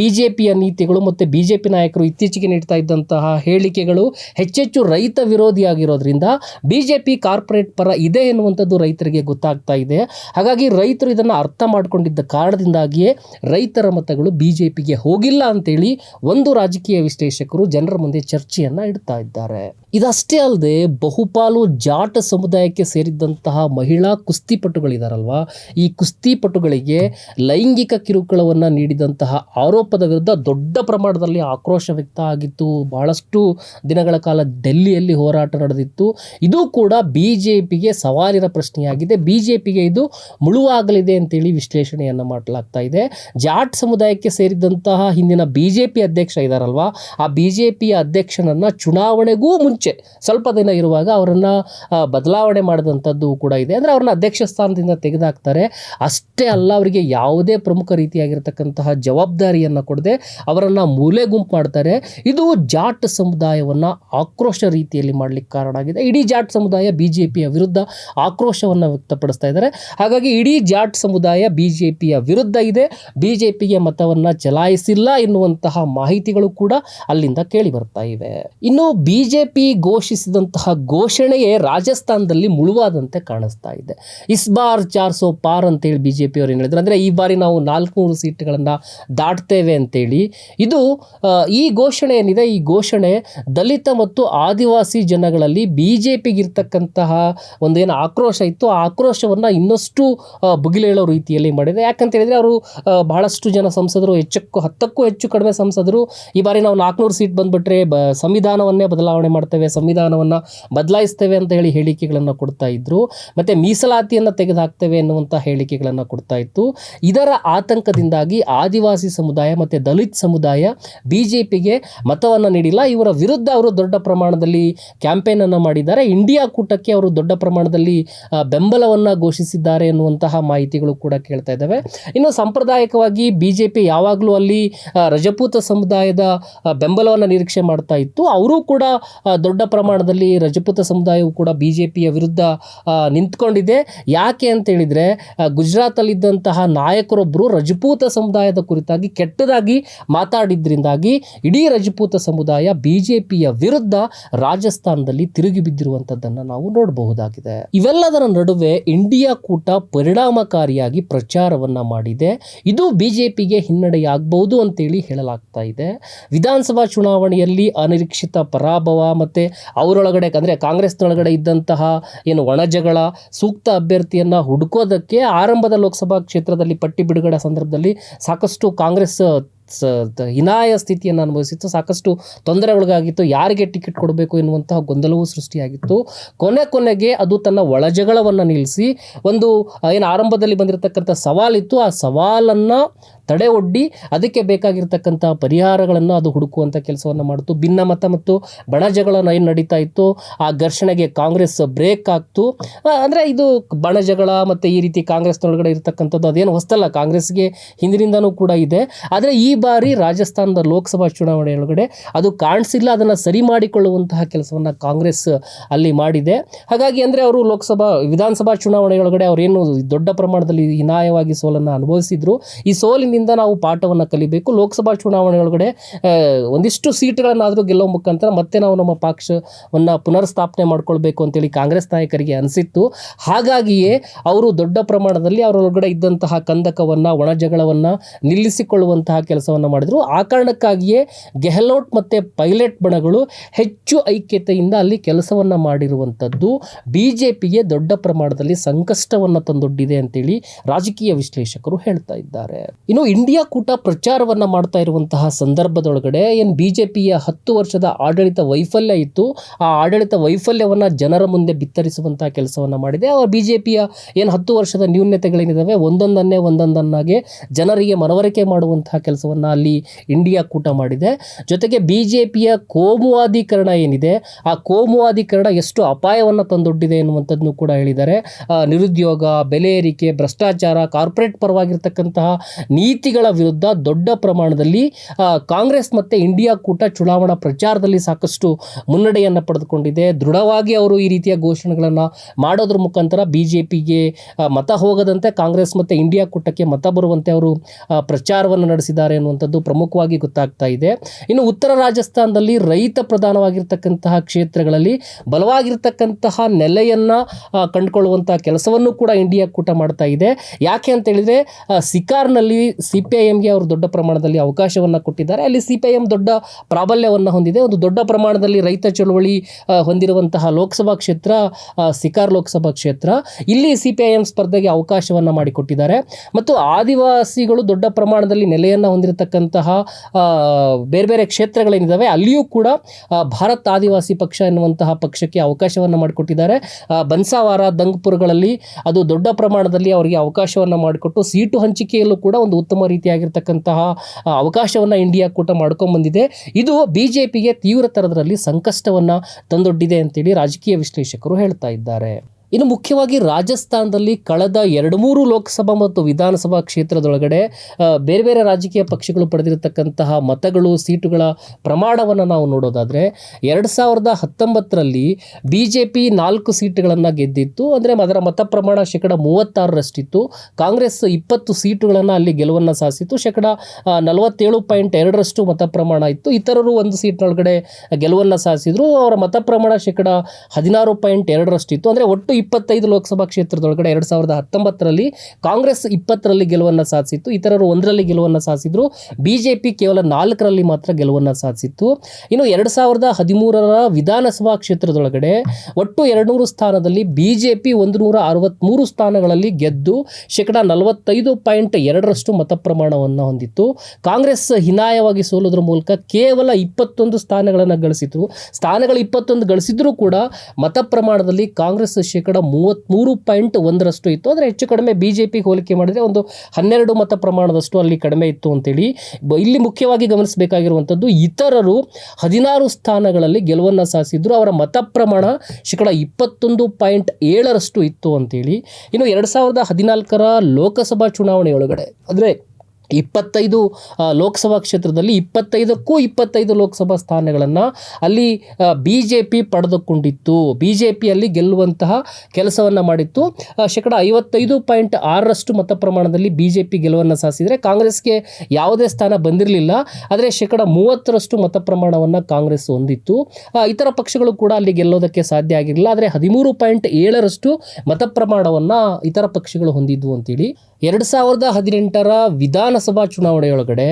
ಬಿ ಜೆ ಪಿಯ ನೀತಿಗಳು ಮತ್ತು ಬಿ ಜೆ ಪಿ ನಾಯಕರು ಇತ್ತೀಚೆಗೆ ನೀಡ್ತಾ ಇದ್ದಂತಹ ಹೇಳಿಕೆಗಳು ಹೆಚ್ಚೆಚ್ಚು ರೈತ ವಿರೋಧಿಯಾಗಿರೋದ್ರಿಂದ ಬಿ ಜೆ ಕಾರ್ಪೊರೇಟ್ ಪರ ಇದೆ ಎನ್ನುವಂಥದ್ದು ರೈತರಿಗೆ ಗೊತ್ತಾಗ್ತಾ ಇದೆ. ಹಾಗಾಗಿ ರೈತರು ಇದನ್ನು ಅರ್ಥ ಮಾಡಿಕೊಂಡಿದ್ದ ಕಾರಣದಿಂದಾಗಿಯೇ ರೈತರ ಮತಗಳು ಬಿ ಜೆ ಪಿಗೆ ಹೋಗಿಲ್ಲ ಅಂತೇಳಿ ಒಂದು ರಾಜಕೀಯ ವಿಶ್ಲೇಷಕರು ಜನರ ಮುಂದೆ ಚರ್ಚೆಯನ್ನು ಇಡ್ತಾ ಇದ್ದಾರೆ. ಇದಷ್ಟೇ ಅಲ್ಲದೆ ಬಹುಪಾಲು ಜಾಟ ಸಮುದಾಯಕ್ಕೆ ಸೇರಿದ್ದಂತಹ ಮಹಿಳಾ ಕುಸ್ತಿಪಟುಗಳಿದಾರಲ್ವಾ? ಈ ಕುಸ್ತಿಪಟುಗಳಿಗೆ ಲೈಂಗಿಕ ಕಿರುಕುಳವನ್ನು ನೀಡಿದಂತಹ ಆರೋಪದ ವಿರುದ್ಧ ದೊಡ್ಡ ಪ್ರಮಾಣದಲ್ಲಿ ಆಕ್ರೋಶ ವ್ಯಕ್ತ ಆಗಿತ್ತು. ಬಹಳಷ್ಟು ದಿನಗಳ ಕಾಲ ಡೆಲ್ಲಿಯಲ್ಲಿ ಹೋರಾಟ ನಡೆದಿತ್ತು. ಇದು ಕೂಡ ಬಿ ಜೆ ಪಿಗೆ ಸವಾಲಿನ ಪ್ರಶ್ನೆಯಾಗಿದೆ. ಬಿ ಜೆ ಪಿಗೆ ಇದು ಮುಳುವಾಗಲಿದೆ ಅಂತೇಳಿ ವಿಶ್ಲೇಷಣೆಯನ್ನು ಮಾಡಲಾಗ್ತಾ ಇದೆ. ಜಾಟ್ ಸಮುದಾಯಕ್ಕೆ ಸೇರಿದಂತಹ ಹಿಂದಿನ ಬಿ ಜೆ ಪಿ ಅಧ್ಯಕ್ಷ ಇದ್ದಾರಲ್ವಾ ಆ ಬಿ ಜೆ ಪಿಯ ಅಧ್ಯಕ್ಷನನ್ನು ಚುನಾವಣೆಗೂ ಮುಂಚೆ ಸ್ವಲ್ಪ ದಿನ ಇರುವಾಗ ಅವರನ್ನು ಬದಲಾವಣೆ ಮಾಡಿದಂಥದ್ದು ಕೂಡ ಇದೆ. ಅಂದರೆ ಅವ್ರನ್ನ ಅಧ್ಯಕ್ಷ ಸ್ಥಾನದಿಂದ ತೆಗೆದಾಕ್ತಾರೆ. ಅಷ್ಟೇ ಅಲ್ಲ, ಅವರಿಗೆ ಯಾವುದೇ ಪ್ರಮುಖ ರೀತಿಯಾಗಿರ್ತಕ್ಕಂತಹ ಜವಾಬ್ದಾರಿಯನ್ನು ಕೊಡದೆ ಅವರನ್ನು ಮೂಲೆ ಗುಂಪು ಮಾಡ್ತಾರೆ. ಇದು ಜಾಟ್ ಸಮುದಾಯವನ್ನು ಆಕ್ರೋಶ ರೀತಿಯಲ್ಲಿ ಮಾಡಲಿಕ್ಕೆ ಕಾರಣ ಆಗಿದೆ. ಇಡೀ ಜಾಟ್ ಸಮುದಾಯ ಬಿ ಜೆ ಪಿಯ ವಿರುದ್ಧ ಆಕ್ರೋಶವನ್ನು ವ್ಯಕ್ತಪಡಿಸ್ತಾ ಇದ್ದಾರೆ. ಹಾಗಾಗಿ ಇಡೀ ಜಾಟ್ ಸಮುದಾಯ ಬಿ ಜೆ ಪಿಯ ವಿರುದ್ಧ ಇದೆ. ಬಿ ಜೆ ಪಿಗೆ ಮತವನ್ನು ಚಲಾಯಿಸಿಲ್ಲ ಎನ್ನುವಂತಹ ಮಾಹಿತಿಗಳು ಕೂಡ ಅಲ್ಲಿಂದ ಕೇಳಿ ಬರ್ತಾ ಇವೆ. ಇನ್ನು ಬಿ ಜೆ ಪಿ ಘೋಷಿಸಿದಂತಹ ಘೋಷಣೆಯೇ ರಾಜಸ್ಥಾನದಲ್ಲಿ ಮುಳುವಾದಂತೆ ಕಾಣಿಸ್ತಾ ಇದೆ. ಇಸ್ ಬಾರ್ ಚಾರ್ ಸೋ ಪಾರ್ ಅಂತೇಳಿ ಬಿ ಜೆ ಪಿಯವರು ಏನು ಹೇಳಿದ್ರು? ಅಂದರೆ ಈ ಬಾರಿ ನಾವು ನಾಲ್ಕುನೂರು ಸೀಟ್ಗಳನ್ನು ದಾಟ್ತೇವೆ ಅಂತೇಳಿ. ಇದು ಈ ಈ ಘೋಷಣೆ ಏನಿದೆ ಈ ಘೋಷಣೆ ದಲಿತ ಮತ್ತು ಆದಿವಾಸಿ ಜನಗಳಲ್ಲಿ ಬಿ ಜೆ ಪಿಗಿರ್ತಕ್ಕಂತಹ ಒಂದೇನು ಆಕ್ರೋಶ ಇತ್ತು. ಆ ಆಕ್ರೋಶವನ್ನು ಇನ್ನಷ್ಟು ಬುಗಿಲೇಳೋ ರೀತಿಯಲ್ಲಿ ಮಾಡಿದೆ. ಯಾಕಂತ ಹೇಳಿದರೆ ಅವರು ಬಹಳಷ್ಟು ಜನ ಸಂಸದರು, ಹೆಚ್ಚಕ್ಕೂ ಹತ್ತಕ್ಕೂ ಹೆಚ್ಚು ಕಡಿಮೆ ಸಂಸದರು. ಈ ಬಾರಿ ನಾವು ನಾಲ್ಕುನೂರು ಸೀಟ್ ಬಂದುಬಿಟ್ರೆ, ಬ, ಸಂವಿಧಾನವನ್ನೇ ಬದಲಾವಣೆ ಮಾಡ್ತೇವೆ, ಸಂವಿಧಾನವನ್ನು ಬದಲಾಯಿಸ್ತೇವೆ ಅಂತ ಹೇಳಿ ಹೇಳಿಕೆಗಳನ್ನು ಕೊಡ್ತಾ ಇದ್ದರು ಮತ್ತು ಮೀಸಲಾತಿಯನ್ನು ತೆಗೆದುಹಾಕ್ತೇವೆ ಎನ್ನುವಂಥ ಹೇಳಿಕೆಗಳನ್ನು ಕೊಡ್ತಾ ಇತ್ತು. ಇದರ ಆತಂಕದಿಂದಾಗಿ ಆದಿವಾಸಿ ಸಮುದಾಯ ಮತ್ತು ದಲಿತ ಸಮುದಾಯ ಬಿ ಜೆ ಪಿಗೆ ಮತವನ್ನು ನೀಡಿಲ್ಲ. ಇವರ ವಿರುದ್ಧ ಅವರು ದೊಡ್ಡ ಪ್ರಮಾಣದಲ್ಲಿ ಕ್ಯಾಂಪೇನನ್ನು ಮಾಡಿದ್ದಾರೆ. ಇಂಡಿಯಾ ಕೂಟಕ್ಕೆ ಅವರು ದೊಡ್ಡ ಪ್ರಮಾಣದಲ್ಲಿ ಬೆಂಬಲವನ್ನು ಘೋಷಿಸಿದ್ದಾರೆ ಎನ್ನುವಂತಹ ಮಾಹಿತಿಗಳು ಕೂಡ ಕೇಳ್ತಾ ಇದ್ದಾವೆ. ಇನ್ನು ಸಾಂಪ್ರದಾಯಿಕವಾಗಿ ಬಿ ಜೆ ಪಿ ಯಾವಾಗಲೂ ಅಲ್ಲಿ ರಜಪೂತ ಸಮುದಾಯದ ಬೆಂಬಲವನ್ನು ನಿರೀಕ್ಷೆ ಮಾಡ್ತಾ ಇತ್ತು. ಅವರು ಕೂಡ ದೊಡ್ಡ ಪ್ರಮಾಣದಲ್ಲಿ ರಜಪೂತ ಸಮುದಾಯವು ಕೂಡ ಬಿ ಜೆ ಪಿಯ ವಿರುದ್ಧ ನಿಂತ್ಕೊಂಡಿದೆ. ಯಾಕೆ ಅಂತ ಹೇಳಿದರೆ ಗುಜರಾತಲ್ಲಿದ್ದಂತಹ ನಾಯಕರೊಬ್ಬರು ರಜಪೂತ ಸಮುದಾಯದ ಕುರಿತಾಗಿ ಕೆಟ್ಟದಾಗಿ ಮಾತಾಡಿದ್ರಿಂದಾಗಿ ಇಡೀ ರಜಪೂತ ಸಮುದಾಯ ಬಿಜೆಪಿಯ ವಿರುದ್ಧ ರಾಜಸ್ಥಾನದಲ್ಲಿ ತಿರುಗಿ ಬಿದ್ದಿರುವಂಥದ್ದನ್ನು ನಾವು ನೋಡಬಹುದಾಗಿದೆ. ಇವೆಲ್ಲದರ ನಡುವೆ ಇಂಡಿಯಾ ಕೂಟ ಪರಿಣಾಮಕಾರಿಯಾಗಿ ಪ್ರಚಾರವನ್ನ ಮಾಡಿದೆ. ಇದು ಬಿಜೆಪಿಗೆ ಹಿನ್ನಡೆಯಾಗಬಹುದು ಅಂತೇಳಿ ಹೇಳಲಾಗ್ತಾ ಇದೆ. ವಿಧಾನಸಭಾ ಚುನಾವಣೆಯಲ್ಲಿ ಅನಿರೀಕ್ಷಿತ ಪರಾಭವ ಮತ್ತೆ ಅವರೊಳಗಡೆ ಅಂದರೆ ಕಾಂಗ್ರೆಸ್ನೊಳಗಡೆ ಇದ್ದಂತಹ ಏನು ಒಣಜಗಳ ಸೂಕ್ತ ಅಭ್ಯರ್ಥಿಯನ್ನ ಹುಡುಕೋದಕ್ಕೆ ಆರಂಭದ ಲೋಕಸಭಾ ಕ್ಷೇತ್ರದಲ್ಲಿ ಪಟ್ಟಿ ಬಿಡುಗಡೆ ಸಂದರ್ಭದಲ್ಲಿ ಸಾಕಷ್ಟು ಕಾಂಗ್ರೆಸ್ ಹೀನಾಯ ಸ್ಥಿತಿಯನ್ನು ಅನುಭವಿಸಿತ್ತು. ಸಾಕಷ್ಟು ತೊಂದರೆಗೊಳಗಾಗಿತ್ತು. ಯಾರಿಗೆ ಟಿಕೆಟ್ ಕೊಡಬೇಕು ಎನ್ನುವಂತಹ ಗೊಂದಲವೂ ಸೃಷ್ಟಿಯಾಗಿತ್ತು. ಕೊನೆ ಕೊನೆಗೆ ಅದು ತನ್ನ ಒಳಜಗಳವನ್ನು ನಿಲ್ಲಿಸಿ ಒಂದು ಏನು ಆರಂಭದಲ್ಲಿ ಬಂದಿರತಕ್ಕಂಥ ಸವಾಲಿತ್ತು. ಆ ಸವಾಲನ್ನು ತಡೆ ಒಡ್ಡಿ ಅದಕ್ಕೆ ಬೇಕಾಗಿರ್ತಕ್ಕಂಥ ಪರಿಹಾರಗಳನ್ನು ಅದು ಹುಡುಕುವಂಥ ಕೆಲಸವನ್ನು ಮಾಡಿತು. ಭಿನ್ನಮತ ಮತ್ತು ಬಣಜಗಳ ಏನು ನಡೀತಾ ಇತ್ತು. ಆ ಘರ್ಷಣೆಗೆ ಕಾಂಗ್ರೆಸ್ ಬ್ರೇಕ್ ಆಗ್ತು ಅಂದರೆ ಇದು ಬಣಜಗಳ ಮತ್ತು ಈ ರೀತಿ ಕಾಂಗ್ರೆಸ್ನೊಳಗಡೆ ಇರತಕ್ಕಂಥದ್ದು ಅದೇನು ಹೊಸ್ತಲ್ಲ. ಕಾಂಗ್ರೆಸ್ಗೆ ಹಿಂದಿನಿಂದನೂ ಕೂಡ ಇದೆ. ಆದರೆ ಈ ಬಾರಿ ರಾಜಸ್ಥಾನದ ಲೋಕಸಭಾ ಚುನಾವಣೆಯೊಳಗಡೆ ಅದು ಕಾಣಿಸಿಲ್ಲ ಅದನ್ನು ಸರಿ ಮಾಡಿಕೊಳ್ಳುವಂತಹ ಕೆಲಸವನ್ನು ಕಾಂಗ್ರೆಸ್ ಅಲ್ಲಿ ಮಾಡಿದೆ. ಹಾಗಾಗಿ ಅಂದರೆ ಅವರು ಲೋಕಸಭಾ, ವಿಧಾನಸಭಾ ಚುನಾವಣೆಯೊಳಗಡೆ ಅವರೇನು ದೊಡ್ಡ ಪ್ರಮಾಣದಲ್ಲಿ ಹಿನಾಯವಾಗಿ ಸೋಲನ್ನು ಅನುಭವಿಸಿದ್ರು. ಈ ಸೋಲಿನಿಂದ ನಾವು ಪಾಠವನ್ನು ಕಲಿಬೇಕು. ಲೋಕಸಭಾ ಚುನಾವಣೆಯೊಳಗಡೆ ಒಂದಿಷ್ಟು ಸೀಟ್ಗಳನ್ನಾದರೂ ಗೆಲ್ಲೋ ಮುಖಾಂತರ ಮತ್ತೆ ನಾವು ನಮ್ಮ ಪಕ್ಷವನ್ನು ಪುನರ್ಸ್ಥಾಪನೆ ಮಾಡ್ಕೊಳ್ಬೇಕು ಅಂತೇಳಿ ಕಾಂಗ್ರೆಸ್ ನಾಯಕರಿಗೆ ಅನಿಸಿತ್ತು. ಹಾಗಾಗಿಯೇ ಅವರು ದೊಡ್ಡ ಪ್ರಮಾಣದಲ್ಲಿ ಅವರೊಳಗಡೆ ಇದ್ದಂತಹ ಕಂದಕವನ್ನು, ಒಣಜಗಳವನ್ನು ನಿಲ್ಲಿಸಿಕೊಳ್ಳುವಂತಹ ಕೆಲಸವನ್ನು ಮಾಡಿದರು. ಆ ಕಾರಣಕ್ಕಾಗಿಯೇ ಗೆಹ್ಲೋಟ್ ಮತ್ತು ಪೈಲಟ್ ಬಣಗಳು ಹೆಚ್ಚು ಐಕ್ಯತೆಯಿಂದ ಅಲ್ಲಿ ಕೆಲಸವನ್ನು ಮಾಡಿರುವಂಥದ್ದು. ಬಿ ಜೆ ಪಿಗೆ ದೊಡ್ಡ ಪ್ರಮಾಣದಲ್ಲಿ ಸಂಕಷ್ಟವನ್ನು ತಂದೊಡ್ಡಿದೆ ಅಂತೇಳಿ ರಾಜಕೀಯ ವಿಶ್ಲೇಷಕರು ಹೇಳ್ತಾ ಇದ್ದಾರೆ. ಇನ್ನು ಇಂಡಿಯಾ ಕೂಟ ಪ್ರಚಾರವನ್ನು ಮಾಡ್ತಾ ಇರುವಂತಹ ಸಂದರ್ಭದೊಳಗಡೆ ಏನು ಬಿ ಜೆ ಪಿಯ ಹತ್ತು ವರ್ಷದ ಆಡಳಿತ ವೈಫಲ್ಯ ಇತ್ತು, ಆ ಆಡಳಿತ ವೈಫಲ್ಯವನ್ನು ಜನರ ಮುಂದೆ ಬಿತ್ತರಿಸುವಂತಹ ಕೆಲಸವನ್ನು ಮಾಡಿದೆ. ಆ ಬಿ ಜೆ ಪಿಯ ಏನು ಹತ್ತು ವರ್ಷದ ನ್ಯೂನ್ಯತೆಗಳೇನಿದ್ದಾವೆ ಒಂದೊಂದನ್ನೇ ಒಂದೊಂದನ್ನಾಗೆ ಜನರಿಗೆ ಮನವರಿಕೆ ಮಾಡುವಂತಹ ಕೆಲಸವನ್ನು ಅಲ್ಲಿ ಇಂಡಿಯಾ ಕೂಟ ಮಾಡಿದೆ. ಜೊತೆಗೆ ಬಿ ಜೆ ಪಿಯ ಕೋಮುವಾದೀಕರಣ ಏನಿದೆ, ಆ ಕೋಮುವಾದೀಕರಣ ಎಷ್ಟು ಅಪಾಯವನ್ನು ತಂದೊಡ್ಡಿದೆ ಎನ್ನುವಂಥದ್ದನ್ನು ಕೂಡ ಹೇಳಿದ್ದಾರೆ. ನಿರುದ್ಯೋಗ, ಬೆಲೆ ಏರಿಕೆ, ಭ್ರಷ್ಟಾಚಾರ, ಕಾರ್ಪೊರೇಟ್ ಪರವಾಗಿರ್ತಕ್ಕಂತಹ ನೀತಿಗಳ ವಿರುದ್ಧ ದೊಡ್ಡ ಪ್ರಮಾಣದಲ್ಲಿ ಕಾಂಗ್ರೆಸ್ ಮತ್ತು ಇಂಡಿಯಾ ಕೂಟ ಚುನಾವಣಾ ಪ್ರಚಾರದಲ್ಲಿ ಸಾಕಷ್ಟು ಮುನ್ನಡೆಯನ್ನು ಪಡೆದುಕೊಂಡಿದೆ. ದೃಢವಾಗಿ ಅವರು ಈ ರೀತಿಯ ಘೋಷಣೆಗಳನ್ನು ಮಾಡೋದ್ರ ಮುಖಾಂತರ ಬಿ ಜೆ ಪಿಗೆ ಮತ ಹೋಗದಂತೆ ಕಾಂಗ್ರೆಸ್ ಮತ್ತು ಇಂಡಿಯಾ ಕೂಟಕ್ಕೆ ಮತ ಬರುವಂತೆ ಅವರು ಪ್ರಚಾರವನ್ನು ನಡೆಸಿದ್ದಾರೆ ಅನ್ನುವಂಥದ್ದು ಪ್ರಮುಖವಾಗಿ ಗೊತ್ತಾಗ್ತಾ ಇದೆ. ಇನ್ನು ಉತ್ತರ ರಾಜಸ್ಥಾನದಲ್ಲಿ ರೈತ ಪ್ರಧಾನವಾಗಿರ್ತಕ್ಕಂತಹ ಕ್ಷೇತ್ರಗಳಲ್ಲಿ ಬಲವಾಗಿರ್ತಕ್ಕಂತಹ ನೆಲೆಯನ್ನು ಕಂಡುಕೊಳ್ಳುವಂತಹ ಕೆಲಸವನ್ನು ಕೂಡ ಇಂಡಿಯಾ ಕೂಟ ಮಾಡ್ತಾ ಇದೆ. ಯಾಕೆ ಅಂತ ಹೇಳಿದ್ರೆ ಆ, ಸಿಕಾರ್ನಲ್ಲಿ ಸಿ ಪಿ ಐ ಎಮ್ಗೆ ಅವರು ದೊಡ್ಡ ಪ್ರಮಾಣದಲ್ಲಿ ಅವಕಾಶವನ್ನು ಕೊಟ್ಟಿದ್ದಾರೆ. ಅಲ್ಲಿ ಸಿ ಪಿ ಎಂ ದೊಡ್ಡ ಪ್ರಾಬಲ್ಯವನ್ನು ಹೊಂದಿದೆ. ಒಂದು ದೊಡ್ಡ ಪ್ರಮಾಣದಲ್ಲಿ ರೈತ ಚಳುವಳಿ ಹೊಂದಿರುವಂತಹ ಲೋಕಸಭಾ ಕ್ಷೇತ್ರ ಸಿಕಾರ್ ಲೋಕಸಭಾ ಕ್ಷೇತ್ರ, ಇಲ್ಲಿ ಸಿ ಪಿ ಐ ಎಂ ಸ್ಪರ್ಧೆಗೆ ಅವಕಾಶವನ್ನು ಮಾಡಿಕೊಟ್ಟಿದ್ದಾರೆ. ಮತ್ತು ಆದಿವಾಸಿಗಳು ದೊಡ್ಡ ಪ್ರಮಾಣದಲ್ಲಿ ನೆಲೆಯನ್ನು ಹೊಂದಿರತಕ್ಕಂತಹ ಬೇರೆ ಬೇರೆ ಕ್ಷೇತ್ರಗಳೇನಿದ್ದಾವೆ ಅಲ್ಲಿಯೂ ಕೂಡ ಭಾರತ್ ಆದಿವಾಸಿ ಪಕ್ಷ ಎನ್ನುವಂತಹ ಪಕ್ಷಕ್ಕೆ ಅವಕಾಶವನ್ನು ಮಾಡಿಕೊಟ್ಟಿದ್ದಾರೆ. ಬನ್ಸಾವಾರ, ದಂಗ್ಪುರಗಳಲ್ಲಿ ಅದು ದೊಡ್ಡ ಪ್ರಮಾಣದಲ್ಲಿ ಅವರಿಗೆ ಅವಕಾಶವನ್ನು ಮಾಡಿಕೊಟ್ಟು, ಸೀಟು ಹಂಚಿಕೆಯಲ್ಲೂ ಕೂಡ ಒಂದು ಉತ್ತಮ ರೀತಿಯಾಗಿರ್ತಕ್ಕಂತಹ ಅವಕಾಶವನ್ನು ಇಂಡಿಯಾ ಕೂಟ ಮಾಡ್ಕೊಂಡ್ಬಂದಿದೆ ಇದು ಬಿ ಜೆ ಪಿಗೆ ತೀವ್ರ ತರದರಲ್ಲಿ ಸಂಕಷ್ಟವನ್ನು ತಂದೊಡ್ಡಿದೆ ಅಂತೇಳಿ ರಾಜಕೀಯ ವಿಶ್ಲೇಷಕರು ಹೇಳ್ತಾ ಇದ್ದಾರೆ. ಇನ್ನು ಮುಖ್ಯವಾಗಿ ರಾಜಸ್ಥಾನದಲ್ಲಿ ಕಳೆದ ಎರಡು ಮೂರು ಲೋಕಸಭಾ ಮತ್ತು ವಿಧಾನಸಭಾ ಕ್ಷೇತ್ರದೊಳಗಡೆ ಬೇರೆ ಬೇರೆ ರಾಜಕೀಯ ಪಕ್ಷಗಳು ಪಡೆದಿರತಕ್ಕಂತಹ ಮತಗಳು, ಸೀಟುಗಳ ಪ್ರಮಾಣವನ್ನು ನಾವು ನೋಡೋದಾದರೆ, ಎರಡು ಸಾವಿರದ ಹತ್ತೊಂಬತ್ತರಲ್ಲಿ ಬಿ ಜೆ ಪಿ ನಾಲ್ಕು ಸೀಟುಗಳನ್ನು ಗೆದ್ದಿತ್ತು. ಅಂದರೆ ಅದರ ಮತ ಪ್ರಮಾಣ ಶೇಕಡ ಮೂವತ್ತಾರರಷ್ಟಿತ್ತು. ಕಾಂಗ್ರೆಸ್ ಇಪ್ಪತ್ತು ಸೀಟುಗಳನ್ನು ಅಲ್ಲಿ ಗೆಲುವನ್ನು ಸಾಧಿಸಿತ್ತು. ಶೇಕಡ ನಲವತ್ತೇಳು ಪಾಯಿಂಟ್ ಎರಡರಷ್ಟು ಮತ ಪ್ರಮಾಣ ಇತ್ತು. ಇತರರು ಒಂದು ಸೀಟ್ನೊಳಗಡೆ ಗೆಲುವನ್ನು ಸಾಧಿಸಿದ್ರು. ಅವರ ಮತ ಪ್ರಮಾಣ ಶೇಕಡ ಹದಿನಾರು ಪಾಯಿಂಟ್ ಎರಡರಷ್ಟಿತ್ತು. ಅಂದರೆ ಒಟ್ಟು ಇಪ್ಪತ್ತೈದು ಲೋಕಸಭಾ ಕ್ಷೇತ್ರದೊಳಗಡೆ ಎರಡು ಸಾವಿರದ ಹತ್ತೊಂಬತ್ತರಲ್ಲಿ ಕಾಂಗ್ರೆಸ್ ಇಪ್ಪತ್ತರಲ್ಲಿ ಗೆಲುವನ್ನು ಸಾಧಿಸಿತ್ತು, ಇತರರು ಒಂದರಲ್ಲಿ ಗೆಲುವನ್ನು ಸಾಧಿಸಿದ್ರು ಬಿ ಜೆ ಪಿ ಕೇವಲ ನಾಲ್ಕರಲ್ಲಿ ಮಾತ್ರ ಗೆಲುವನ್ನು ಸಾಧಿಸಿತ್ತು. ಇನ್ನು ಎರಡು ಸಾವಿರದ ಹದಿಮೂರರ ವಿಧಾನಸಭಾ ಕ್ಷೇತ್ರದೊಳಗಡೆ ಒಟ್ಟು ಎರಡುನೂರು ಸ್ಥಾನದಲ್ಲಿ ಬಿ ಜೆ ಪಿ ಒಂದು ನೂರ ಅರವತ್ತ್ಮೂರು ಸ್ಥಾನಗಳಲ್ಲಿ ಗೆದ್ದು ಶೇಕಡ ನಲವತ್ತೈದು ಪಾಯಿಂಟ್ ಎರಡರಷ್ಟು ಮತ ಪ್ರಮಾಣವನ್ನು ಹೊಂದಿತ್ತು. ಕಾಂಗ್ರೆಸ್ ಹಿನಾಯವಾಗಿ ಸೋಲೋದ್ರ ಮೂಲಕ ಕೇವಲ ಇಪ್ಪತ್ತೊಂದು ಸ್ಥಾನಗಳನ್ನು ಗಳಿಸಿತು ಸ್ಥಾನಗಳು ಇಪ್ಪತ್ತೊಂದು ಗಳಿಸಿದ್ರೂ ಕೂಡ ಮತ ಪ್ರಮಾಣದಲ್ಲಿ ಕಾಂಗ್ರೆಸ್ ಶೇಕಡ ಮೂವತ್ತ್ಮೂರು ಪಾಯಿಂಟ್ ಒಂದರಷ್ಟು ಇತ್ತು. ಆದರೆ ಹೆಚ್ಚು ಕಡಿಮೆ ಬಿ ಜೆ ಪಿಗೆ ಹೋಲಿಕೆ ಮಾಡಿದರೆ ಒಂದು ಹನ್ನೆರಡು ಮತ ಪ್ರಮಾಣದಷ್ಟು ಅಲ್ಲಿ ಕಡಿಮೆ ಇತ್ತು ಅಂತೇಳಿ ಇಲ್ಲಿ ಮುಖ್ಯವಾಗಿ ಗಮನಿಸಬೇಕಾಗಿರುವಂಥದ್ದು ಇತರರು ಹದಿನಾರು ಸ್ಥಾನಗಳಲ್ಲಿ ಗೆಲುವನ್ನು ಸಾಧಿಸಿದ್ರು. ಅವರ ಮತ ಪ್ರಮಾಣ ಶೇಕಡ ಇಪ್ಪತ್ತೊಂದು ಪಾಯಿಂಟ್ ಏಳರಷ್ಟು ಇತ್ತು ಅಂತೇಳಿ. ಇನ್ನು ಎರಡು ಸಾವಿರದ ಹದಿನಾಲ್ಕರ ಲೋಕಸಭಾ ಚುನಾವಣೆಯೊಳಗಡೆ. ಅಂದರೆ ಇಪ್ಪತ್ತೈದು ಲೋಕಸಭಾ ಕ್ಷೇತ್ರದಲ್ಲಿ ಇಪ್ಪತ್ತೈದಕ್ಕೂ ಇಪ್ಪತ್ತೈದು ಲೋಕಸಭಾ ಸ್ಥಾನಗಳನ್ನು ಅಲ್ಲಿ ಬಿ ಜೆ ಪಿ ಪಡೆದುಕೊಂಡಿತ್ತು. ಬಿ ಜೆ ಪಿಯಲ್ಲಿ ಗೆಲ್ಲುವಂತಹ ಕೆಲಸವನ್ನು ಮಾಡಿತ್ತು. ಶೇಕಡ ಐವತ್ತೈದು ಪಾಯಿಂಟ್ ಆರರಷ್ಟು ಮತ ಪ್ರಮಾಣದಲ್ಲಿ ಬಿ ಜೆ ಪಿ ಗೆಲುವನ್ನು ಸಾಧಿಸಿದರೆ ಕಾಂಗ್ರೆಸ್ಗೆ ಯಾವುದೇ ಸ್ಥಾನ ಬಂದಿರಲಿಲ್ಲ. ಆದರೆ ಶೇಕಡ ಮೂವತ್ತರಷ್ಟು ಮತ ಪ್ರಮಾಣವನ್ನು ಕಾಂಗ್ರೆಸ್ ಹೊಂದಿತ್ತು. ಇತರ ಪಕ್ಷಗಳು ಕೂಡ ಅಲ್ಲಿ ಗೆಲ್ಲೋದಕ್ಕೆ ಸಾಧ್ಯ ಆಗಿರಲಿಲ್ಲ. ಆದರೆ ಹದಿಮೂರು ಪಾಯಿಂಟ್ ಏಳರಷ್ಟು ಮತ ಪ್ರಮಾಣವನ್ನು ಇತರ ಪಕ್ಷಗಳು ಹೊಂದಿದ್ವು ಅಂತೇಳಿ ಎರಡು ಸಾವಿರದ ಹದಿನೆಂಟರ ವಿಧಾನಸಭಾ ಚುನಾವಣೆಯೊಳಗಡೆ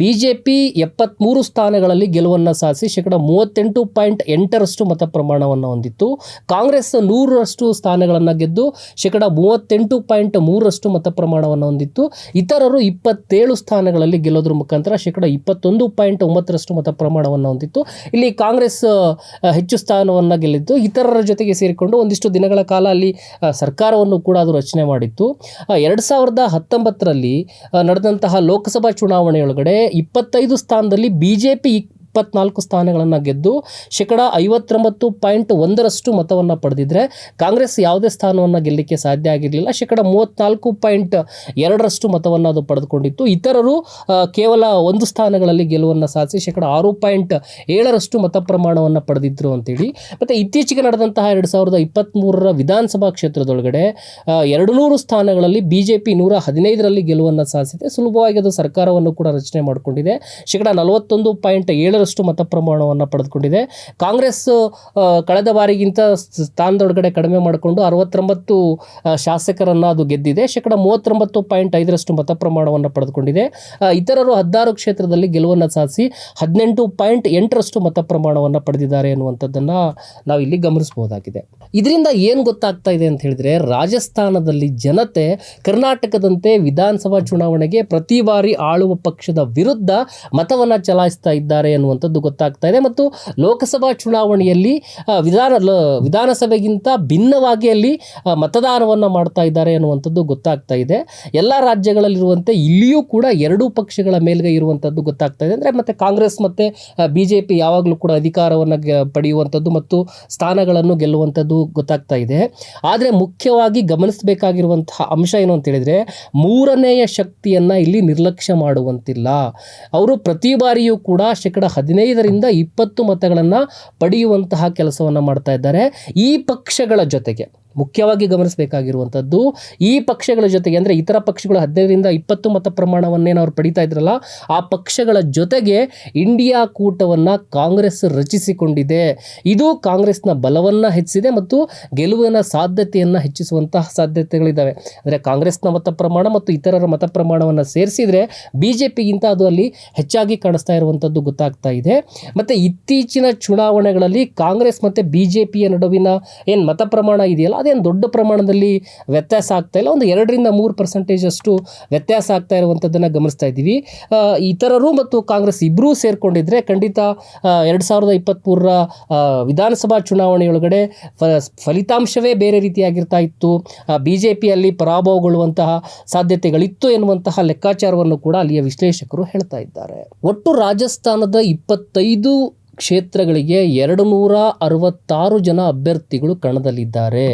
ಬಿ ಜೆ ಪಿ ಎಪ್ಪತ್ತ್ಮೂರು ಸ್ಥಾನಗಳಲ್ಲಿ ಗೆಲುವನ್ನು ಸಾಧಿಸಿ ಶೇಕಡ ಮೂವತ್ತೆಂಟು ಪಾಯಿಂಟ್ ಎಂಟರಷ್ಟು ಮತ ಪ್ರಮಾಣವನ್ನು ಹೊಂದಿತ್ತು. ಕಾಂಗ್ರೆಸ್ ನೂರರಷ್ಟು ಸ್ಥಾನಗಳನ್ನು ಗೆದ್ದು ಶೇಕಡ ಮೂವತ್ತೆಂಟು ಪಾಯಿಂಟ್ ಮೂರರಷ್ಟು ಮತ ಪ್ರಮಾಣವನ್ನು ಹೊಂದಿತ್ತು. ಇತರರು ಇಪ್ಪತ್ತೇಳು ಸ್ಥಾನಗಳಲ್ಲಿ ಗೆಲ್ಲೋದ್ರ ಮುಖಾಂತರ ಶೇಕಡ ಇಪ್ಪತ್ತೊಂದು ಪಾಯಿಂಟ್ ಒಂಬತ್ತರಷ್ಟು ಮತ ಪ್ರಮಾಣವನ್ನು ಹೊಂದಿತ್ತು. ಇಲ್ಲಿ ಕಾಂಗ್ರೆಸ್ ಹೆಚ್ಚು ಸ್ಥಾನವನ್ನು ಗೆಲ್ಲಿದ್ದು ಇತರರ ಜೊತೆಗೆ ಸೇರಿಕೊಂಡು ಒಂದಿಷ್ಟು ದಿನಗಳ ಕಾಲ ಅಲ್ಲಿ ಸರ್ಕಾರವನ್ನು ಕೂಡ ಅದು ರಚನೆ ಮಾಡಿತ್ತು. ಎರಡು ಸಾವಿರದ ಹತ್ತೊಂಬತ್ತರಲ್ಲಿ ನಡೆದಂತಹ ಲೋಕಸಭಾ ಚುನಾವಣೆಯೊಳಗಡೆ ಇಪ್ಪತ್ತೈದು ಸ್ಥಾನದಲ್ಲಿ ಬಿ ಜೆ ಪಿ ಇಪ್ಪತ್ನಾಲ್ಕು ಸ್ಥಾನಗಳನ್ನು ಗೆದ್ದು ಶೇಕಡ ಐವತ್ತೊಂಬತ್ತು ಪಾಯಿಂಟ್ ಒಂದರಷ್ಟು ಮತವನ್ನು ಪಡೆದಿದ್ದರೆ ಕಾಂಗ್ರೆಸ್ ಯಾವುದೇ ಸ್ಥಾನವನ್ನು ಗೆಲ್ಲಲಿಕ್ಕೆ ಸಾಧ್ಯ ಆಗಿರಲಿಲ್ಲ. ಶೇಕಡ ಮೂವತ್ತ್ನಾಲ್ಕು ಪಾಯಿಂಟ್ ಎರಡರಷ್ಟು ಮತವನ್ನು ಅದು ಪಡೆದುಕೊಂಡಿತ್ತು. ಇತರರು ಕೇವಲ ಒಂದು ಸ್ಥಾನಗಳಲ್ಲಿ ಗೆಲುವನ್ನು ಸಾಧಿಸಿ ಶೇಕಡ ಆರು ಪಾಯಿಂಟ್ ಏಳರಷ್ಟು ಮತ ಪ್ರಮಾಣವನ್ನು ಪಡೆದಿದ್ದರು ಅಂತೇಳಿ. ಮತ್ತು ಇತ್ತೀಚೆಗೆ ನಡೆದಂತಹ ಎರಡು ಸಾವಿರದ ಇಪ್ಪತ್ತ್ಮೂರರ ವಿಧಾನಸಭಾ ಕ್ಷೇತ್ರದೊಳಗಡೆ ಎರಡು ನೂರು ಸ್ಥಾನಗಳಲ್ಲಿ ಬಿ ಜೆ ಪಿ ನೂರ ಹದಿನೈದರಲ್ಲಿ ಗೆಲುವನ್ನು ಸಾಧಿಸಿದೆ. ಸುಲಭವಾಗಿ ಅದು ಸರ್ಕಾರವನ್ನು ಕೂಡ ರಚನೆ ಮಾಡಿಕೊಂಡಿದೆ. ಶೇಕಡ ನಲವತ್ತೊಂದು ಪಾಯಿಂಟ್ ಏಳರಷ್ಟು ಮತ ಪ್ರಮಾಣವನ್ನು ಪಡೆದುಕೊಂಡಿದೆ. ಕಾಂಗ್ರೆಸ್ ಕಳೆದ ಬಾರಿಗಿಂತ ಸ್ಥಾನದೊಳಗಡೆ ಕಡಿಮೆ ಮಾಡಿಕೊಂಡು ಅರವತ್ತೊಂಬತ್ತು ಶಾಸಕರನ್ನು ಅದು ಗೆದ್ದಿದೆ. ಶೇಕಡ ಮೂವತ್ತೊಂಬತ್ತು ಪಾಯಿಂಟ್ ಐದರಷ್ಟು ಮತ ಪ್ರಮಾಣವನ್ನು ಪಡೆದುಕೊಂಡಿದೆ ಇತರರು ಹದಿನಾರು ಕ್ಷೇತ್ರದಲ್ಲಿ ಗೆಲುವನ್ನು ಸಾಧಿಸಿ ಹದಿನೆಂಟು ಪಾಯಿಂಟ್ ಎಂಟರಷ್ಟು ಮತ ಪ್ರಮಾಣವನ್ನು ಪಡೆದಿದ್ದಾರೆ ಎನ್ನುವಂಥದ್ದನ್ನು ನಾವು ಇಲ್ಲಿ ಗಮನಿಸಬಹುದಾಗಿದೆ. ಇದರಿಂದ ಏನು ಗೊತ್ತಾಗ್ತಾ ಇದೆ ಅಂತ ಹೇಳಿದ್ರೆ ರಾಜಸ್ಥಾನದಲ್ಲಿ ಜನತೆ ಕರ್ನಾಟಕದಂತೆ ವಿಧಾನಸಭಾ ಚುನಾವಣೆಗೆ ಪ್ರತಿ ಬಾರಿ ಆಳುವ ಪಕ್ಷದ ವಿರುದ್ಧ ಮತವನ್ನು ಚಲಾಯಿಸ್ತಾ ಇದ್ದಾರೆ ಅನ್ನುವಂಥದ್ದು ಗೊತ್ತಾಗ್ತಾ ಇದೆ. ಮತ್ತು ಲೋಕಸಭಾ ಚುನಾವಣೆಯಲ್ಲಿ ವಿಧಾನ ವಿಧಾನಸಭೆಗಿಂತ ಭಿನ್ನವಾಗಿ ಅಲ್ಲಿ ಮತದಾನವನ್ನು ಮಾಡ್ತಾ ಇದ್ದಾರೆ ಅನ್ನುವಂಥದ್ದು ಗೊತ್ತಾಗ್ತಾ ಇದೆ. ಎಲ್ಲ ರಾಜ್ಯಗಳಲ್ಲಿರುವಂತೆ ಇಲ್ಲಿಯೂ ಕೂಡ ಎರಡೂ ಪಕ್ಷಗಳ ಮೇಲ್ಗೈ ಇರುವಂಥದ್ದು ಗೊತ್ತಾಗ್ತಾ ಇದೆ. ಅಂದರೆ ಮತ್ತು ಕಾಂಗ್ರೆಸ್ ಮತ್ತು ಬಿ ಜೆ ಪಿ ಯಾವಾಗಲೂ ಕೂಡ ಅಧಿಕಾರವನ್ನು ಪಡೆಯುವಂಥದ್ದು ಮತ್ತು ಸ್ಥಾನಗಳನ್ನು ಗೆಲ್ಲುವಂಥದ್ದು ಗೊತ್ತಾಗ್ತಾ ಇದೆ. ಆದರೆ ಮುಖ್ಯವಾಗಿ ಗಮನಿಸಬೇಕಾಗಿರುವಂತಹ ಅಂಶ ಏನು ಅಂತ ಹೇಳಿದರೆ, ಮೂರನೆಯ ಶಕ್ತಿಯನ್ನು ಇಲ್ಲಿ ನಿರ್ಲಕ್ಷ್ಯ ಮಾಡುವಂತಿಲ್ಲ. ಅವರು ಪ್ರತಿ ಬಾರಿಯೂ ಕೂಡ ಶೇಕಡ ಹದಿನೈದರಿಂದ ಇಪ್ಪತ್ತು ಮತಗಳನ್ನು ಪಡೆಯುವಂತಹ ಕೆಲಸವನ್ನು ಮಾಡ್ತಾ ಇದ್ದಾರೆ. ಈ ಪಕ್ಷಗಳ ಜೊತೆಗೆ ಮುಖ್ಯವಾಗಿ ಗಮನಿಸಬೇಕಾಗಿರುವಂಥದ್ದು ಈ ಪಕ್ಷಗಳ ಜೊತೆಗೆ ಅಂದರೆ ಇತರ ಪಕ್ಷಗಳು ಹದಿನೈದರಿಂದ ಇಪ್ಪತ್ತು ಮತ ಪ್ರಮಾಣವನ್ನೇನು ಅವ್ರು ಪಡಿತಾ ಇದ್ರಲ್ಲ, ಆ ಪಕ್ಷಗಳ ಜೊತೆಗೆ ಇಂಡಿಯಾ ಕೂಟವನ್ನು ಕಾಂಗ್ರೆಸ್ ರಚಿಸಿಕೊಂಡಿದೆ. ಇದು ಕಾಂಗ್ರೆಸ್ನ ಬಲವನ್ನು ಹೆಚ್ಚಿಸಿದೆ ಮತ್ತು ಗೆಲುವಿನ ಸಾಧ್ಯತೆಯನ್ನು ಹೆಚ್ಚಿಸುವಂತಹ ಸಾಧ್ಯತೆಗಳಿದ್ದಾವೆ ಅಂದರೆ ಕಾಂಗ್ರೆಸ್ನ ಮತ ಪ್ರಮಾಣ ಮತ್ತು ಇತರರ ಮತ ಪ್ರಮಾಣವನ್ನು ಸೇರಿಸಿದರೆ ಬಿ ಜೆ ಪಿಗಿಂತ ಅದು ಅಲ್ಲಿ ಹೆಚ್ಚಾಗಿ ಕಾಣಿಸ್ತಾ ಇರುವಂಥದ್ದು ಗೊತ್ತಾಗ್ತಾ ಇದೆ. ಮತ್ತು ಇತ್ತೀಚಿನ ಚುನಾವಣೆಗಳಲ್ಲಿ ಕಾಂಗ್ರೆಸ್ ಮತ್ತು ಬಿ ಜೆ ಪಿಯ ನಡುವಿನ ಏನು ಮತ ಪ್ರಮಾಣ ಇದೆಯಲ್ಲ ಅದೇನು ದೊಡ್ಡ ಪ್ರಮಾಣದಲ್ಲಿ ವ್ಯತ್ಯಾಸ ಆಗ್ತಾ ಇಲ್ಲ. ಒಂದು ಎರಡರಿಂದ ಮೂರು ಪರ್ಸೆಂಟೇಜ್ ಅಷ್ಟು ವ್ಯತ್ಯಾಸ ಆಗ್ತಾ ಇರುವಂಥದ್ದನ್ನು ಗಮನಿಸ್ತಾ ಇದ್ದೀವಿ. ಇತರರು ಮತ್ತು ಕಾಂಗ್ರೆಸ್ ಇಬ್ಬರೂ ಸೇರಿಕೊಂಡಿದ್ರೆ ಖಂಡಿತ ಎರಡು ಸಾವಿರದ ಇಪ್ಪತ್ತ್ಮೂರರ ವಿಧಾನಸಭಾ ಚುನಾವಣೆಯೊಳಗಡೆ ಫಲಿತಾಂಶವೇ ಬೇರೆ ರೀತಿಯಾಗಿರ್ತಾ ಇತ್ತು. ಬಿ ಜೆ ಪಿಯಲ್ಲಿ ಪರಾಭವಗೊಳ್ಳುವಂತಹ ಸಾಧ್ಯತೆಗಳಿತ್ತು ಎನ್ನುವಂತಹ ಲೆಕ್ಕಾಚಾರವನ್ನು ಕೂಡ ಅಲ್ಲಿಯ ವಿಶ್ಲೇಷಕರು ಹೇಳ್ತಾ ಇದ್ದಾರೆ. ಒಟ್ಟು ರಾಜಸ್ಥಾನದ ಇಪ್ಪತ್ತೈದು ಕ್ಷೇತ್ರಗಳಿಗೆ ಎರಡು ನೂರ ಅರವತ್ತಾರು ಜನ ಅಭ್ಯರ್ಥಿಗಳು ಕಣದಲ್ಲಿದ್ದಾರೆ.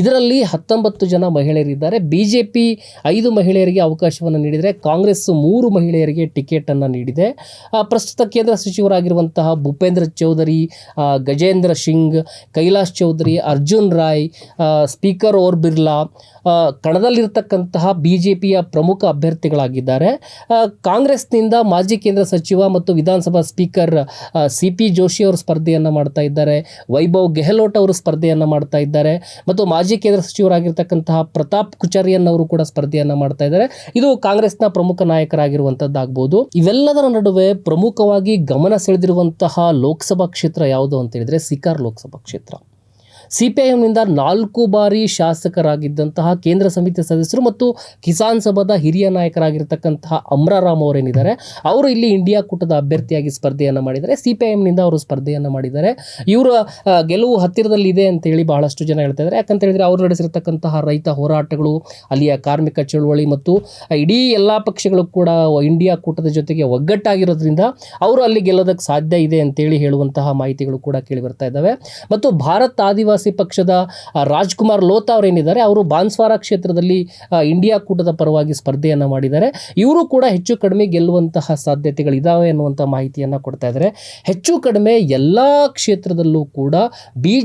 ಇದರಲ್ಲಿ ಹತ್ತೊಂಬತ್ತು ಜನ ಮಹಿಳೆಯರಿದ್ದಾರೆ. ಬಿ ಜೆ ಪಿ ಐದು ಮಹಿಳೆಯರಿಗೆ ಅವಕಾಶವನ್ನು ನೀಡಿದರೆ ಕಾಂಗ್ರೆಸ್ ಮೂರು ಮಹಿಳೆಯರಿಗೆ ಟಿಕೆಟನ್ನು ನೀಡಿದೆ. ಪ್ರಸ್ತುತ ಕೇಂದ್ರ ಸಚಿವರಾಗಿರುವಂತಹ ಭೂಪೇಂದ್ರ ಚೌಧರಿ ಗಜೇಂದ್ರ ಸಿಂಗ್, ಕೈಲಾಶ್ ಚೌಧರಿ, ಅರ್ಜುನ್ ರಾಯ್ ಸ್ಪೀಕರ್ ಓರ್ ಬಿರ್ಲಾ ಕಣದಲ್ಲಿರತಕ್ಕಂತಹ ಬಿ ಜೆ ಪಿಯ ಪ್ರಮುಖ ಅಭ್ಯರ್ಥಿಗಳಾಗಿದ್ದಾರೆ. ಕಾಂಗ್ರೆಸ್ನಿಂದ ಮಾಜಿ ಕೇಂದ್ರ ಸಚಿವ ಮತ್ತು Vidhan Sabha speaker C. P Joshi ಅವರು ಸ್ಪರ್ಧೆಯನ್ನು ಮಾಡ್ತಾ ಇದ್ದಾರೆ, ವೈಭವ್ ಗೆಹ್ಲೋಟ್ ಅವರು ಸ್ಪರ್ಧೆಯನ್ನು ಮಾಡ್ತಾ ಇದ್ದಾರೆ, ಮತ್ತು ಮಾಜಿ ಕೇಂದ್ರ ಸಚಿವರಾಗಿರ್ತಕ್ಕಂತಹ ಪ್ರತಾಪ್ ಕುಚರಿಯನ್ ಅವರು ಕೂಡ ಸ್ಪರ್ಧೆಯನ್ನು ಮಾಡ್ತಾ ಇದ್ದಾರೆ. ಇದು ಕಾಂಗ್ರೆಸ್ನ ಪ್ರಮುಖ ನಾಯಕರಾಗಿರುವಂತದ್ದಾಗಬಹುದು ಇವೆಲ್ಲದರ ನಡುವೆ ಪ್ರಮುಖವಾಗಿ ಗಮನ ಸೆಳೆದಿರುವಂತಹ ಲೋಕಸಭಾ ಕ್ಷೇತ್ರ ಯಾವುದು ಅಂತ ಹೇಳಿದ್ರೆ, ಸಿಕಾರ್ ಲೋಕಸಭಾ ಕ್ಷೇತ್ರ. ಸಿ ಪಿ ಎಮ್ನಿಂದ ನಾಲ್ಕು ಬಾರಿ ಶಾಸಕರಾಗಿದ್ದಂತಹ ಕೇಂದ್ರ ಸಮಿತಿ ಸದಸ್ಯರು ಮತ್ತು ಕಿಸಾನ್ ಸಭಾದ ಹಿರಿಯ ನಾಯಕರಾಗಿರ್ತಕ್ಕಂತಹ ಅಮ್ರಾರಾಮ್ ಅವರೇನಿದ್ದಾರೆ, ಅವರು ಇಲ್ಲಿ ಇಂಡಿಯಾ ಕೂಟದ ಅಭ್ಯರ್ಥಿಯಾಗಿ ಸ್ಪರ್ಧೆಯನ್ನು ಮಾಡಿದ್ದಾರೆ. ಸಿ ಪಿ ಎಮ್ನಿಂದ ಅವರು ಸ್ಪರ್ಧೆಯನ್ನು ಮಾಡಿದ್ದಾರೆ. ಇವರ ಗೆಲುವು ಹತ್ತಿರದಲ್ಲಿ ಇದೆ ಅಂತ ಹೇಳಿ ಬಹಳಷ್ಟು ಜನ ಹೇಳ್ತಾ ಇದ್ದಾರೆ. ಯಾಕಂತ ಹೇಳಿದರೆ ಅವರು ನಡೆಸಿರ್ತಕ್ಕಂತಹ ರೈತ ಹೋರಾಟಗಳು, ಅಲ್ಲಿಯ ಕಾರ್ಮಿಕ ಚಳುವಳಿ ಮತ್ತು ಇಡೀ ಎಲ್ಲ ಪಕ್ಷಗಳು ಕೂಡ ಇಂಡಿಯಾ ಕೂಟದ ಜೊತೆಗೆ ಒಗ್ಗಟ್ಟಾಗಿರೋದ್ರಿಂದ ಅವರು ಅಲ್ಲಿ ಗೆಲ್ಲೋದಕ್ಕೆ ಸಾಧ್ಯ ಇದೆ ಅಂತೇಳಿ ಹೇಳುವಂತಹ ಮಾಹಿತಿಗಳು ಕೂಡ ಕೇಳಿ ಬರ್ತಾ ಇದ್ದಾವೆ. ಮತ್ತು ಭಾರತ್ ಆದಿವಾಸಿ ಆದಿವಾಸಿ ಪಕ್ಷದ ರಾಜ್ಕುಮಾರ್ ಲೋತಾ ಅವರೇನಿದ್ದಾರೆ, ಅವರು ಬಾನ್ಸ್ವಾರ ಕ್ಷೇತ್ರದಲ್ಲಿ ಇಂಡಿಯಾ ಕೂಟದ ಪರವಾಗಿ ಸ್ಪರ್ಧೆಯನ್ನು ಮಾಡಿದ್ದಾರೆ. ಇವರು ಕೂಡ ಹೆಚ್ಚು ಕಡಿಮೆ ಗೆಲ್ಲುವಂತಹ ಸಾಧ್ಯತೆಗಳಿದ್ದಾವೆ ಅನ್ನುವಂಥ ಮಾಹಿತಿಯನ್ನು ಕೊಡ್ತಾ ಇದ್ದಾರೆ. ಹೆಚ್ಚು ಕಡಿಮೆ ಎಲ್ಲ ಕ್ಷೇತ್ರದಲ್ಲೂ ಕೂಡ ಬಿ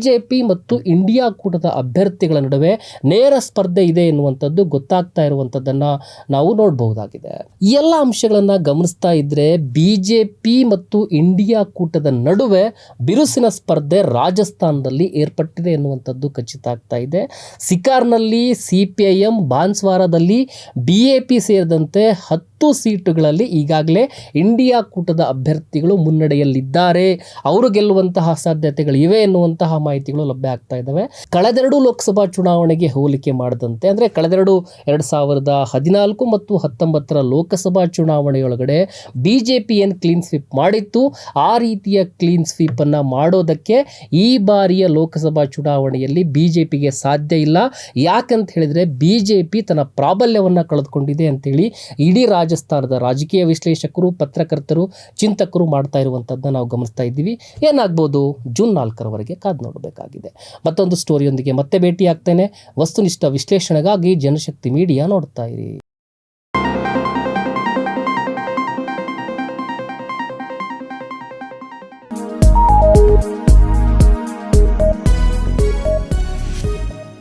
ಮತ್ತು ಇಂಡಿಯಾ ಕೂಟದ ಅಭ್ಯರ್ಥಿಗಳ ನಡುವೆ ನೇರ ಸ್ಪರ್ಧೆ ಇದೆ ಎನ್ನುವಂಥದ್ದು ಗೊತ್ತಾಗ್ತಾ ಇರುವಂಥದ್ದನ್ನು ನಾವು ನೋಡಬಹುದಾಗಿದೆ. ಈ ಎಲ್ಲ ಅಂಶಗಳನ್ನು ಗಮನಿಸ್ತಾ ಇದ್ರೆ ಬಿ ಮತ್ತು ಇಂಡಿಯಾ ಕೂಟದ ನಡುವೆ ಬಿರುಸಿನ ಸ್ಪರ್ಧೆ ರಾಜಸ್ಥಾನದಲ್ಲಿ ಏರ್ಪಟ್ಟಿದೆ. ಎನ್ನುವಂಥದ್ದು ಖಚಿತ ಆಗ್ತಾ ಇದೆ. ಸಿಕಾರ್ನಲ್ಲಿ ಸಿ ಪಿ ಐ ಎಂ ಬಾನ್ಸ್ವಾರದಲ್ಲಿ ಬಿ ಎ ಪಿ ಸೇರಿದಂತೆ ಹತ್ತು ಸೀಟುಗಳಲ್ಲಿ ಈಗಾಗಲೇ ಇಂಡಿಯಾ ಕೂಟದ ಅಭ್ಯರ್ಥಿಗಳು ಮುನ್ನಡೆಯಲ್ಲಿದ್ದಾರೆ. ಅವರು ಗೆಲ್ಲುವಂತಹ ಸಾಧ್ಯತೆಗಳು ಇವೆ ಎನ್ನುವಂತಹ ಮಾಹಿತಿಗಳು ಲಭ್ಯ ಆಗ್ತಾ ಇದ್ದಾವೆ. ಕಳೆದೆರಡು ಲೋಕಸಭಾ ಚುನಾವಣೆಗೆ ಹೋಲಿಕೆ ಮಾಡದಂತೆ, ಅಂದರೆ ಕಳೆದೆರಡು ಎರಡು ಸಾವಿರದ ಹದಿನಾಲ್ಕು ಮತ್ತು ಹತ್ತೊಂಬತ್ತರ ಲೋಕಸಭಾ ಚುನಾವಣೆಯೊಳಗಡೆ ಬಿ ಜೆ ಪಿ ಏನು ಕ್ಲೀನ್ ಸ್ವೀಪ್ ಮಾಡಿತ್ತು, ಆ ರೀತಿಯ ಕ್ಲೀನ್ ಸ್ವೀಪನ್ನು ಮಾಡೋದಕ್ಕೆ ಈ ಬಾರಿಯ ಲೋಕಸಭಾ ಚುನಾವಣೆಯಲ್ಲಿ ಬಿ ಜೆ ಪಿಗೆ ಸಾಧ್ಯ ಇಲ್ಲ. ಯಾಕಂತ ಹೇಳಿದರೆ ಬಿ ಜೆ ತನ್ನ ಪ್ರಾಬಲ್ಯವನ್ನು ಕಳೆದುಕೊಂಡಿದೆ ಅಂತೇಳಿ ಇಡೀ ರಾಜಸ್ಥಾನದ ರಾಜಕೀಯ ವಿಶ್ಲೇಷಕರು, ಪತ್ರಕರ್ತರು, ಚಿಂತಕರು ಮಾಡ್ತಾ ಇರುವಂಥದ್ದನ್ನ ನಾವು ಗಮನಿಸ್ತಾ ಇದ್ದೀವಿ. ಏನಾಗ್ಬೋದು? ಜೂನ್ ನಾಲ್ಕರವರೆಗೆ ಕಾದು ನೋಡಬೇಕಾಗಿದೆ. ಮತ್ತೊಂದು ಸ್ಟೋರಿಯೊಂದಿಗೆ ಮತ್ತೆ ಭೇಟಿ ಆಗ್ತೇನೆ ವಸ್ತುನಿಷ್ಠ ವಿಶ್ಲೇಷಣೆಗಾಗಿ ಜನಶಕ್ತಿ ಮೀಡಿಯಾ ನೋಡ್ತಾ ಇರಿ.